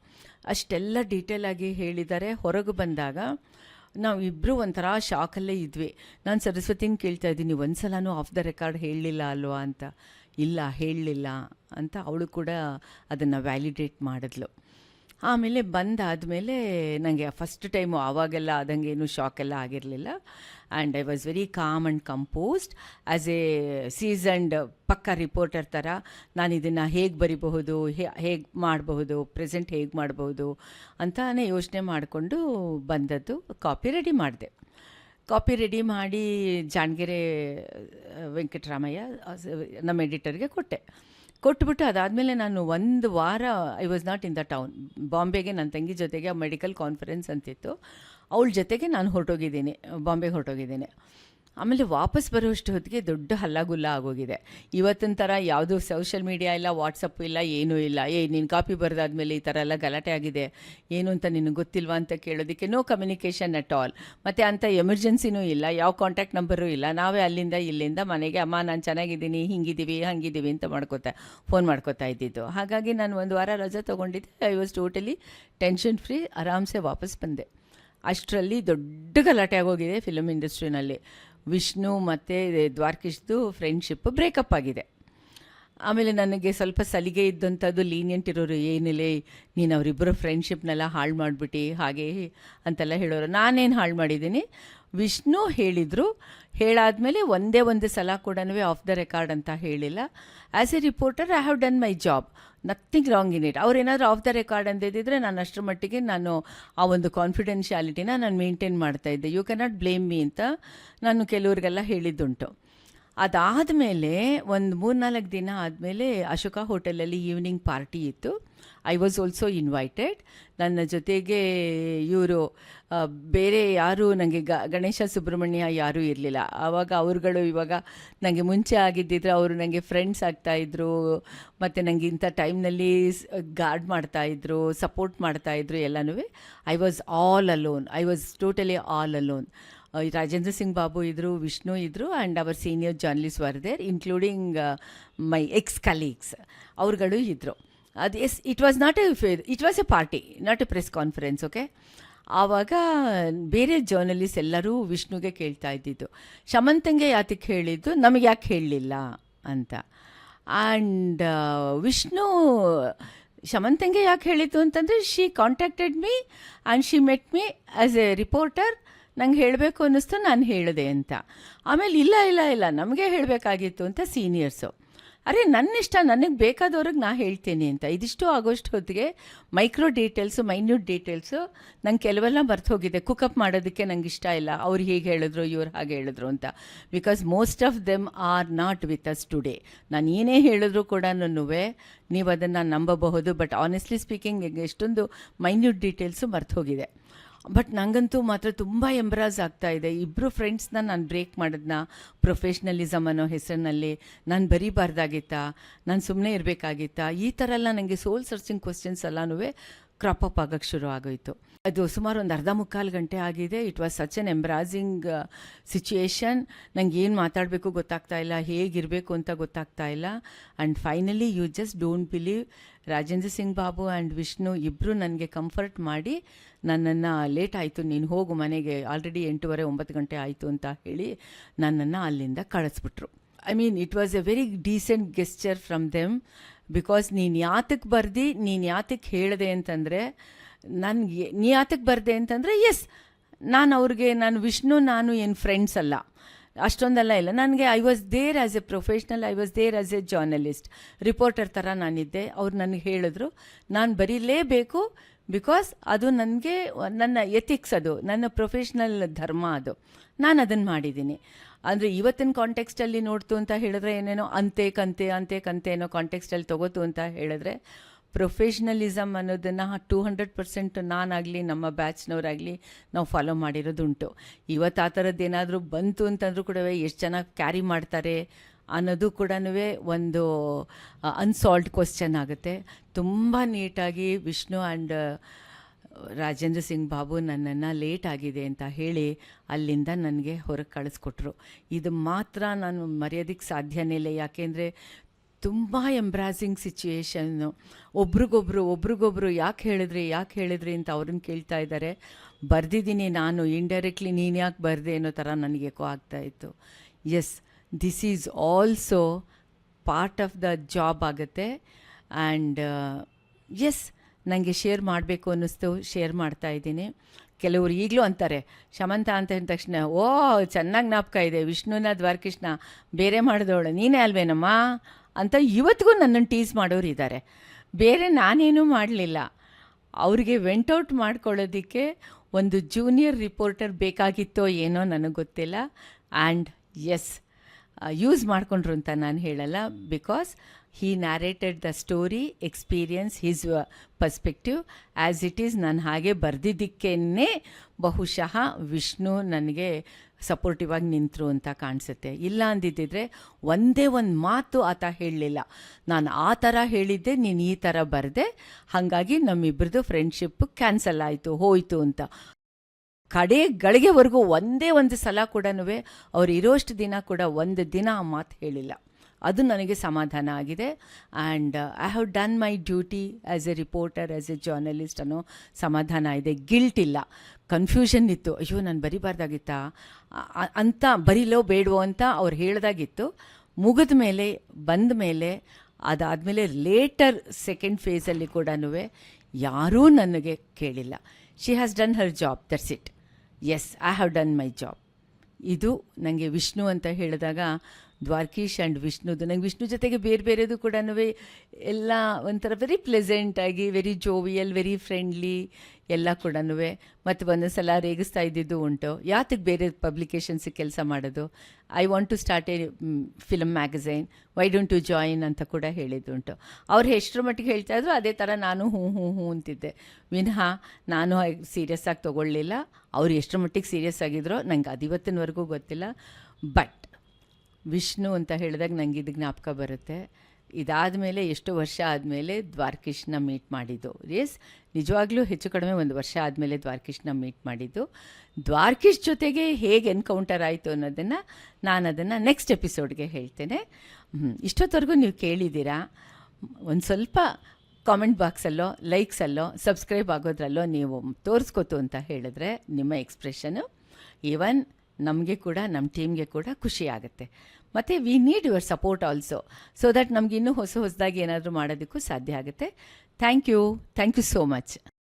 ಅಷ್ಟೆಲ್ಲ ಡೀಟೇಲಾಗಿ ಹೇಳಿದ್ದಾರೆ. ಹೊರಗೆ ಬಂದಾಗ ನಾವು ಇಬ್ಬರು ಒಂಥರ ಶಾಕಲ್ಲೇ ಇದ್ವಿ. ನಾನು ಸರಸ್ವತಿನ ಕೇಳ್ತಾ ಇದ್ದೀನಿ ಒಂದು ಸಲನೂ ಆಫ್ ದ ರೆಕಾರ್ಡ್ ಹೇಳಲಿಲ್ಲ ಅಲ್ವಾ? ಅಂತ. ಇಲ್ಲ ಹೇಳಲಿಲ್ಲ ಅಂತ ಅವಳು ಕೂಡ ಅದನ್ನು ವ್ಯಾಲಿಡೇಟ್ ಮಾಡಿದ್ಲು. ಆಮೇಲೆ ಬಂದಾದಮೇಲೆ ನನಗೆ ಫಸ್ಟ್ ಟೈಮು ಆವಾಗೆಲ್ಲ ಆದಂಗೆ ಏನು ಶಾಕ್ ಎಲ್ಲ ಆಗಿರಲಿಲ್ಲ. And I was very calm and composed as a seasoned ಪಕ್ಕ ರಿಪೋರ್ಟರ್ ಥರ ನಾನು ಇದನ್ನು ಹೇಗೆ ಬರಿಬಹುದು ಹೇಗೆ ಮಾಡಬಹುದು ಪ್ರೆಸೆಂಟ್ ಹೇಗೆ ಮಾಡಬಹುದು ಅಂತಾನೆ ಯೋಚನೆ ಮಾಡಿಕೊಂಡು ಬಂದದ್ದು ಕಾಪಿ ರೆಡಿ ಮಾಡಿದೆ. ಕಾಪಿ ರೆಡಿ ಮಾಡಿ ಜಾಣಗೆರೆ, ವೆಂಕಟರಾಮಯ್ಯ ನಮ್ಮ ಎಡಿಟರ್ಗೆ ಕೊಟ್ಟೆ. ಕೊಟ್ಬಿಟ್ಟು ಅದಾದಮೇಲೆ ನಾನು ಒಂದು ವಾರ I was not in the town ಬಾಂಬೆಗೆ ನನ್ನ ತಂಗಿ ಜೊತೆಗೆ ಮೆಡಿಕಲ್ ಕಾನ್ಫರೆನ್ಸ್ ಅಂತಿತ್ತು. ಅವಳ ಜೊತೆಗೆ ನಾನು ಹೊರಟೋಗಿದ್ದೀನಿ, ಬಾಂಬೆಗೆ ಹೊರಟೋಗಿದ್ದೀನಿ. ಆಮೇಲೆ ವಾಪಸ್ ಬರೋಷ್ಟು ಹೊತ್ತಿಗೆ ದೊಡ್ಡ ಹಲ್ಲಾಗುಲ್ಲ ಆಗೋಗಿದೆ. ಇವತ್ತಿನ ಥರ ಯಾವುದೂ ಸೋಷಿಯಲ್ ಮೀಡಿಯಾ ಇಲ್ಲ ವಾಟ್ಸಪ್ ಇಲ್ಲ, ಏನೂ ಇಲ್ಲ. ಏ, ನೀನು ಕಾಪಿ ಬರೆದಾದ್ಮೇಲೆ ಈ ಥರ ಎಲ್ಲ ಗಲಾಟೆ ಆಗಿದೆ. ಏನು ಅಂತ ನಿನಗೆ ಗೊತ್ತಿಲ್ವಾ ಅಂತ ಕೇಳೋದಕ್ಕೆ ನೋ ಕಮ್ಯುನಿಕೇಷನ್ ಅಟ್ ಆಲ್ ಮತ್ತು ಅಂಥ ಎಮರ್ಜೆನ್ಸಿನೂ ಇಲ್ಲ, ಯಾವ ಕಾಂಟ್ಯಾಕ್ಟ್ ನಂಬರೂ ಇಲ್ಲ. ನಾವೇ ಅಲ್ಲಿಂದ ಇಲ್ಲಿಂದ ಮನೆಗೆ, ಅಮ್ಮ, ನಾನು ಚೆನ್ನಾಗಿದ್ದೀನಿ ಹಿಂಗಿದ್ದೀವಿ ಹಂಗಿದ್ದೀವಿ ಅಂತ ಮಾಡ್ಕೋತಾ ಫೋನ್ ಮಾಡ್ಕೋತಾ ಇದ್ದಿದ್ದು. ಹಾಗಾಗಿ ನಾನು ಒಂದು ವಾರ ರಜೆ ತೊಗೊಂಡಿದ್ದೆ. I was totally tension free ಆರಾಮ್ಸೆ ವಾಪಸ್ ಬಂದೆ. ಅಷ್ಟರಲ್ಲಿ ದೊಡ್ಡ ಗಲಾಟೆ ಆಗೋಗಿದೆ ಫಿಲಮ್ ಇಂಡಸ್ಟ್ರಿನಲ್ಲಿ ವಿಷ್ಣು ಮತ್ತು ದ್ವಾರಕೀಶ್ದು ಫ್ರೆಂಡ್ಶಿಪ್ ಬ್ರೇಕಪ್ ಆಗಿದೆ. ಆಮೇಲೆ ನನಗೆ ಸ್ವಲ್ಪ ಸಲಿಗೆ ಇದ್ದಂಥದ್ದು ಲೀನಿಯಂಟ್ ಇರೋರು ಏನಿಲ್ಲ ನೀನು ಅವರಿಬ್ಬರು ಫ್ರೆಂಡ್ಶಿಪ್ನೆಲ್ಲ ಹಾಳು ಮಾಡಿಬಿಟ್ಟು ಹಾಗೆ ಅಂತೆಲ್ಲ ಹೇಳೋರು. ನಾನೇನು ಹಾಳು ಮಾಡಿದ್ದೀನಿ? ವಿಷ್ಣು ಹೇಳಿದರು, ಹೇಳಾದಮೇಲೆ ಒಂದೇ ಒಂದು ಸಲ ಕೂಡ ಆಫ್ ದ ರೆಕಾರ್ಡ್ ಅಂತ ಹೇಳಿಲ್ಲ. As a reporter I have done my job nothing wrong in it ಅವ್ರೇನಾದರೂ off the record ಅಂದಿದ್ದಿದ್ರೆ ನಾನು ಅಷ್ಟರ ಮಟ್ಟಿಗೆ ನಾನು ಆ ಒಂದು ಕಾನ್ಫಿಡೆನ್ಷಿಯಾಲಿಟಿನ ನಾನು ಮೇಂಟೈನ್ ಮಾಡ್ತಾಯಿದ್ದೆ ಯು ಕ್ಯಾನಾಟ್ ಬ್ಲೇಮ್ ಮೀ ಅಂತ ನಾನು ಕೆಲವ್ರಿಗೆಲ್ಲ ಹೇಳಿದ್ದುಂಟು. ಅದಾದಮೇಲೆ ಒಂದು ಮೂರ್ನಾಲ್ಕು ದಿನ ಆದಮೇಲೆ ಅಶೋಕ ಹೋಟೆಲಲ್ಲಿ ಈವ್ನಿಂಗ್ ಪಾರ್ಟಿ ಇತ್ತು. ಐ ವಾಸ್ ಆಲ್ಸೋ ಇನ್ವೈಟೆಡ್ ನನ್ನ ಜೊತೆಗೆ ಇವರು ಬೇರೆ ಯಾರು ನನಗೆ ಗ, ಗಣೇಶ ಸುಬ್ರಹ್ಮಣ್ಯ ಯಾರೂ ಇರಲಿಲ್ಲ. ಆವಾಗ ಅವ್ರುಗಳು ಇವಾಗ ನನಗೆ ಮುಂಚೆ ಆಗಿದ್ದಿದ್ರೆ ಅವರು ನನಗೆ ಫ್ರೆಂಡ್ಸ್ ಆಗ್ತಾಯಿದ್ರು ಮತ್ತು ನನಗೆ ಇಂಥ ಟೈಮ್ನಲ್ಲಿ ಗಾರ್ಡ್ ಮಾಡ್ತಾಯಿದ್ರು ಸಪೋರ್ಟ್ ಮಾಡ್ತಾಯಿದ್ರು ಎಲ್ಲನೂ I was all alone I was totally all alone Rajendra Singh Babu ಇದ್ದರು ವಿಷ್ಣು ಇದ್ದರು and our senior journalist were there including my ex colleagues ಅವ್ರುಗಳು ಇದ್ದರು ಅದು yes it was not a it was a party not a press conference okay ಆವಾಗ ಬೇರೆ journalist ಎಲ್ಲರೂ ವಿಷ್ಣುಗೆ ಕೇಳ್ತಾ ಇದ್ದಿದ್ದು. ಶಮಂತಂಗೆ ಯಾತಕ್ಕೆ ಹೇಳಿದ್ದು? ನಮಗೆ ಯಾಕೆ ಹೇಳಲಿಲ್ಲ ಅಂತ. ಆ್ಯಂಡ್ ವಿಷ್ಣು ಶಮಂತಂಗೆ ಯಾಕೆ ಹೇಳಿದ್ದು ಅಂತಂದರೆ she contacted me and she met me as a reporter ನಂಗೆ ಹೇಳಬೇಕು ಅನ್ನಿಸ್ತು, ನಾನು ಹೇಳಿದೆ ಅಂತ. ಆಮೇಲೆ ಇಲ್ಲ ಇಲ್ಲ ಇಲ್ಲ, ನಮಗೆ ಹೇಳಬೇಕಾಗಿತ್ತು ಅಂತ ಸೀನಿಯರ್ಸು ಅರೆ ನನ್ನ ಇಷ್ಟ ನನಗೆ ಬೇಕಾದವ್ರಿಗೆ ನಾ ಹೇಳ್ತೀನಿ ಅಂತ. ಇದಿಷ್ಟು ಆಗೋಷ್ಟು ಹೊತ್ತಿಗೆ ಮೈಕ್ರೋ ಡೀಟೇಲ್ಸು, ಮೈನ್ಯೂಟ್ ಡೀಟೇಲ್ಸು ನಂಗೆ ಕೆಲವೆಲ್ಲ ಹೋಗಿದೆ. ಕುಕಪ್ ಮಾಡೋದಕ್ಕೆ ನಂಗೆ ಇಷ್ಟ ಇಲ್ಲ. ಅವ್ರು ಹೀಗೆ ಹೇಳಿದ್ರು, ಇವ್ರು ಹಾಗೆ ಹೇಳಿದ್ರು ಅಂತ. Because most of them are not with us today ನಾನು ಏನೇ ಹೇಳಿದ್ರು ಕೂಡ ನೀವು ಅದನ್ನು ನಂಬಬಹುದು. ಬಟ್ ಆನೆಸ್ಟ್ಲಿ ಸ್ಪೀಕಿಂಗ್ ಎಷ್ಟೊಂದು ಮೈನ್ಯೂಟ್ ಡೀಟೇಲ್ಸು ಮರ್ತು ಹೋಗಿದೆ. ಬಟ್ ನನಗಂತೂ ಮಾತ್ರ ತುಂಬ ಎಂಬ್ರಾಸ್ ಆಗ್ತಾ ಇದೆ. ಇಬ್ಬರು ಫ್ರೆಂಡ್ಸ್ನ ನಾನು ಬ್ರೇಕ್ ಮಾಡಿದ್ನ. ಪ್ರೊಫೆಷ್ನಲಿಸಮ್ ಅನ್ನೋ ಹೆಸರಿನಲ್ಲಿ. ನಾನು ಬರೀಬಾರ್ದಾಗಿತ್ತಾ. ನಾನು ಸುಮ್ಮನೆ ಇರಬೇಕಾಗಿತ್ತಾ. ಈ ಥರ ಎಲ್ಲ ನನಗೆ ಸೋಲ್ ಸರ್ಚಿಂಗ್ ಕ್ವಶನ್ಸ್ ಎಲ್ಲನೂ ಕ್ರಾಪ್ ಅಪ್ ಆಗೋಕ್ಕೆ ಶುರು ಆಗೋಯಿತು. ಅದು ಸುಮಾರು ಒಂದು ಅರ್ಧ ಮುಕ್ಕಾಲು ಗಂಟೆ ಆಗಿದೆ. It was such an embarrassing situation ನಂಗೆ ಏನು ಮಾತಾಡಬೇಕು ಗೊತ್ತಾಗ್ತಾ ಇಲ್ಲ. ಹೇಗಿರಬೇಕು ಅಂತ ಗೊತ್ತಾಗ್ತಾ ಇಲ್ಲ. And finally you just don't believe Rajendra Singh Babu and Vishnu ಇಬ್ಬರು ನನಗೆ ಕಂಫರ್ಟ್ ಮಾಡಿ ನನ್ನನ್ನು ಲೇಟ್ ಆಯಿತು, ನೀನು ಹೋಗು ಮನೆಗೆ ಆಲ್ರೆಡಿ ಎಂಟೂವರೆ, ಒಂಬತ್ತು ಗಂಟೆ ಆಯಿತು ಅಂತ ಹೇಳಿ ನನ್ನನ್ನು ಅಲ್ಲಿಂದ ಕಳಿಸ್ಬಿಟ್ರು. I mean it was a very decent gesture from them because ನೀನು ಯಾತಕ್ಕೆ ಬರ್ದು, ನೀನು ಯಾತಕ್ಕೆ ಹೇಳಿದೆ ಅಂತಂದರೆ, ನನಗೆ, ನೀ ಯಾತಕ್ಕೆ ಬರ್ದೆ ಅಂತಂದರೆ ಎಸ್ ನಾನು ಅವ್ರಿಗೆ, ನಾನು ವಿಷ್ಣು, ನಾನು ಏನು ಫ್ರೆಂಡ್ಸ್ ಅಲ್ಲ. ಅಷ್ಟೊಂದೆಲ್ಲ ಇಲ್ಲ. ನನಗೆ I was there as a professional I was there as a journalist reporter ಥರ ನಾನಿದ್ದೆ. ಅವ್ರು ನನಗೆ ಹೇಳಿದ್ರು, ನಾನು ಬರೀಲೇಬೇಕು ಬಿಕಾಸ್ ಅದು ನನಗೆ, ನನ್ನ ಎಥಿಕ್ಸ್ ಅದು, ನನ್ನ ಪ್ರೊಫೆಷ್ನಲ್ ಧರ್ಮ ಅದು. ನಾನು ಅದನ್ನು ಮಾಡಿದ್ದೀನಿ. ಅಂದರೆ ಇವತ್ತಿನ ಕಾಂಟೆಕ್ಸ್ಟಲ್ಲಿ ನೋಡ್ತು ಅಂತ ಹೇಳಿದ್ರೆ ಏನೇನೋ ಅಂತೆ, ಕಂತೆ ಅಂತೆ, ಕಂತೆ ಅನ್ನೋ ಕಾಂಟೆಕ್ಸ್ಟಲ್ಲಿ ತಗೋತು ಅಂತ ಹೇಳಿದ್ರೆ ಪ್ರೊಫೆಷ್ನಲಿಸಮ್ ಅನ್ನೋದನ್ನು ಟೂ ಹಂಡ್ರೆಡ್ ಪರ್ಸೆಂಟ್ ನಾನಾಗಲಿ, ನಮ್ಮ ಬ್ಯಾಚ್ನವರಾಗಲಿ ನಾವು ಫಾಲೋ ಮಾಡಿರೋದುಂಟು. ಇವತ್ತು ಆ ಥರದ್ದು ಏನಾದರೂ ಬಂತು ಅಂತಂದ್ರೂ ಕೂಡ ಎಷ್ಟು ಚೆನ್ನಾಗಿ ಕ್ಯಾರಿ ಮಾಡ್ತಾರೆ ಅನ್ನೋದು ಕೂಡ ಒಂದು ಅನ್ಸಾಲ್ವ್ಡ್ ಕ್ವಶನ್ ಆಗುತ್ತೆ. ತುಂಬ ನೀಟಾಗಿ ವಿಷ್ಣು ಆ್ಯಂಡ್ ರಾಜೇಂದ್ರ ಸಿಂಗ್ ಬಾಬು ನನ್ನನ್ನು ಲೇಟ್ ಆಗಿದೆ ಅಂತ ಹೇಳಿ ಅಲ್ಲಿಂದ ನನಗೆ ಹೊರಗೆ ಕಳಿಸ್ಕೊಟ್ರು. ಇದು ಮಾತ್ರ ನಾನು ಮರೆಯೋದಕ್ಕೆ ಸಾಧ್ಯನೇ ಇಲ್ಲ. ಯಾಕೆಂದರೆ ತುಂಬ ಎಂಬ್ರಾಸಿಂಗ್ ಸಿಚುಯೇಷನ್ನು ಒಬ್ರಿಗೊಬ್ರು ಒಬ್ರಿಗೊಬ್ರು ಯಾಕೆ ಹೇಳಿದ್ರಿ ಯಾಕೆ ಹೇಳಿದ್ರಿ ಅಂತ ಅವ್ರನ್ನ ಕೇಳ್ತಾ ಇದ್ದಾರೆ. ಬರೆದಿದ್ದೀನಿ ನಾನು ಇಂಡೈರೆಕ್ಟ್ಲಿ ನೀನು ಯಾಕೆ ಬರೆದೆ ಅನ್ನೋ ಥರ ನನಗೆ ಕೋ ಆಗ್ತಾಯಿತ್ತು yes this is also part of the job ಆಗುತ್ತೆ. ಆ್ಯಂಡ್ ಎಸ್ ನನಗೆ ಶೇರ್ ಮಾಡಬೇಕು ಅನ್ನಿಸ್ತು ಶೇರ್ ಮಾಡ್ತಾ ಇದ್ದೀನಿ. ಕೆಲವರು ಈಗಲೂ ಅಂತಾರೆ, ಶಮಂತ ಅಂತ ಹೇಳಿದ ತಕ್ಷಣ, ಓ, ಚೆನ್ನಾಗಿ ಜ್ಞಾಪಕ ಇದೆ, ವಿಷ್ಣುನ ದ್ವಾರಕೃಷ್ಣ ಬೇರೆ ಮಾಡಿದವಳು, ನೀನೇ ಅಲ್ವೇನಮ್ಮ? ಅಂತ ಇವತ್ತಿಗೂ ನನ್ನನ್ನು ಟೀಸ್ ಮಾಡೋರು ಇದ್ದಾರೆ. ಬೇರೆ ನಾನೇನೂ ಮಾಡಲಿಲ್ಲ. ಅವ್ರಿಗೆ ವೆಂಟೌಟ್ ಮಾಡ್ಕೊಳ್ಳೋದಕ್ಕೆ ಒಂದು ಜೂನಿಯರ್ ರಿಪೋರ್ಟರ್ ಬೇಕಾಗಿತ್ತೋ ಏನೋ ನನಗೆ ಗೊತ್ತಿಲ್ಲ. ಆ್ಯಂಡ್ ಎಸ್ ಯೂಸ್ ಮಾಡಿಕೊಂಡ್ರು ಅಂತ ನಾನು ಹೇಳಲ್ಲ. Because he narrated the story, experience, his perspective. As it is, ನಾನು ಹಾಗೆ ಬರೆದಿದ್ದಕ್ಕೇ ಬಹುಶಃ ವಿಷ್ಣು ನನಗೆ ಸಪೋರ್ಟಿವ್ ಆಗಿ ನಿಂತರು ಅಂತ ಕಾಣಿಸುತ್ತೆ. ಇಲ್ಲ ಅಂದಿದ್ದಿದ್ರೆ ಒಂದೇ ಒಂದು ಮಾತು ಆತ ಹೇಳಲಿಲ್ಲ. ನಾನು ಆ ಥರ ಹೇಳಿದ್ದೆ, ನೀನು ಈ ಥರ ಬರೆದೆ, ಹಾಗಾಗಿ ನಮ್ಮಿಬ್ಬರದು ಫ್ರೆಂಡ್ಶಿಪ್ ಕ್ಯಾನ್ಸಲ್ ಆಯಿತು, ಹೋಯಿತು ಅಂತ. ಕಡೆ ಗಳಿಗೆವರೆಗೂ ಒಂದೇ ಒಂದು ಸಲ ಕೂಡ ಅವ್ರು ಇರೋಷ್ಟು ದಿನ ಕೂಡ ಒಂದು ದಿನ ಆ ಮಾತು ಹೇಳಿಲ್ಲ. ಅದು ನನಗೆ ಸಮಾಧಾನ ಆಗಿದೆ. And I have done my duty as a reporter as a journalist ಅನ್ನೋ ಸಮಾಧಾನ ಇದೆ. ಗಿಲ್ಟ್ ಇಲ್ಲ. ಕನ್ಫ್ಯೂಷನ್ ಇತ್ತು. ಅಯ್ಯೋ, ನಾನು ಬರಿಬಾರ್ದಾಗಿತ್ತಾ? ಅಂತ ಬರೀಲೋ ಬೇಡವೋ ಅಂತ ಅವ್ರು ಹೇಳ್ದಾಗಿತ್ತು. ಮುಗಿದ ಮೇಲೆ, ಬಂದ ಮೇಲೆ, ಅದಾದಮೇಲೆ ಲೇಟರ್ ಸೆಕೆಂಡ್ ಫೇಸಲ್ಲಿ ಕೂಡ ಯಾರೂ ನನಗೆ ಕೇಳಿಲ್ಲ. She has done her job that's it yes I have done my job ಇದು ನನಗೆ ವಿಷ್ಣು ಅಂತ ಹೇಳಿದಾಗ ದ್ವಾರಕೀಶ್ ಆ್ಯಂಡ್ ವಿಷ್ಣುದು. ನಂಗೆ ವಿಷ್ಣು ಜೊತೆಗೆ ಬೇರೆ ಬೇರೆದು ಕೂಡ ಎಲ್ಲ ಒಂಥರ ವೆರಿ ಪ್ಲೆಸೆಂಟಾಗಿ ವೆರಿ ಜೋವಿಯಲ್ ವೆರಿ ಫ್ರೆಂಡ್ಲಿ ಎಲ್ಲ ಕೂಡ ಮತ್ತು ಒಂದೊಂದು ಸಲ ರೇಗಿಸ್ತಾ ಇದ್ದಿದ್ದು ಉಂಟು. ಯಾತಕ್ಕೆ ಬೇರೆ ಪಬ್ಲಿಕೇಶನ್ಸಿಗೆ ಕೆಲಸ ಮಾಡೋದು? I want to start a film magazine why don't to join ಅಂತ ಕೂಡ ಹೇಳಿದ್ದುಂಟು ಅವ್ರು ಎಷ್ಟರ ಮಟ್ಟಿಗೆ ಹೇಳ್ತಾ ಇದ್ರು, ಅದೇ ಥರ ನಾನು ಹ್ಞೂ ಹ್ಞೂ ಹ್ಞೂ ಅಂತಿದ್ದೆ. ವಿನಃ ನಾನು ಸೀರಿಯಸ್ಸಾಗಿ ತೊಗೊಳ್ಳಿಲ್ಲ. ಅವ್ರು ಎಷ್ಟರ ಮಟ್ಟಿಗೆ ಸೀರಿಯಸ್ ಆಗಿದ್ರೋ, ನಂಗೆ ಅದಿವತ್ತಿನವರೆಗೂ ಗೊತ್ತಿಲ್ಲ. ಬಟ್ ವಿಷ್ಣು ಅಂತ ಹೇಳಿದಾಗ ನನಗೆ ಇದು ಜ್ಞಾಪಕ ಬರುತ್ತೆ. ಇದಾದ ಮೇಲೆ ಎಷ್ಟು ವರ್ಷ ಆದಮೇಲೆ ದ್ವಾರಕೀಶ್ನ ಮೀಟ್ ಮಾಡಿದ್ದು. ಎಸ್ ನಿಜವಾಗ್ಲೂ ಹೆಚ್ಚು ಕಡಿಮೆ ಒಂದು ವರ್ಷ ಆದಮೇಲೆ ದ್ವಾರಕೀಶ್ನ ಮೀಟ್ ಮಾಡಿದ್ದು. ದ್ವಾರಕೀಶ್ ಜೊತೆಗೆ ಹೇಗೆ ಎನ್ಕೌಂಟರ್ ಆಯಿತು ಅನ್ನೋದನ್ನು ನಾನು ಅದನ್ನು ನೆಕ್ಸ್ಟ್ ಎಪಿಸೋಡ್ಗೆ ಹೇಳ್ತೇನೆ. ಇಷ್ಟೊತ್ತವರೆಗೂ ನೀವು ಕೇಳಿದ್ದೀರಾ? ಒಂದು ಸ್ವಲ್ಪ ಕಾಮೆಂಟ್ ಬಾಕ್ಸಲ್ಲೋ ಲೈಕ್ಸಲ್ಲೋ ಸಬ್ಸ್ಕ್ರೈಬ್ ಆಗೋದ್ರಲ್ಲೋ ನೀವು ತೋರಿಸ್ಕೊತು ಅಂತ ಹೇಳಿದ್ರೆ ನಿಮ್ಮ ಎಕ್ಸ್ಪ್ರೆಷನು ಈವನ್ ನಮಗೆ ಕೂಡ ನಮ್ಮ ಟೀಮ್ಗೆ ಕೂಡ ಖುಷಿ ಆಗುತ್ತೆ. ಮತ್ತು we need your support also so that ನಮಗೆ ಇನ್ನೂ ಹೊಸ ಹೊಸದಾಗಿ ಏನಾದರೂ ಮಾಡೋದಕ್ಕೂ ಸಾಧ್ಯ ಆಗುತ್ತೆ. Thank you thank you so much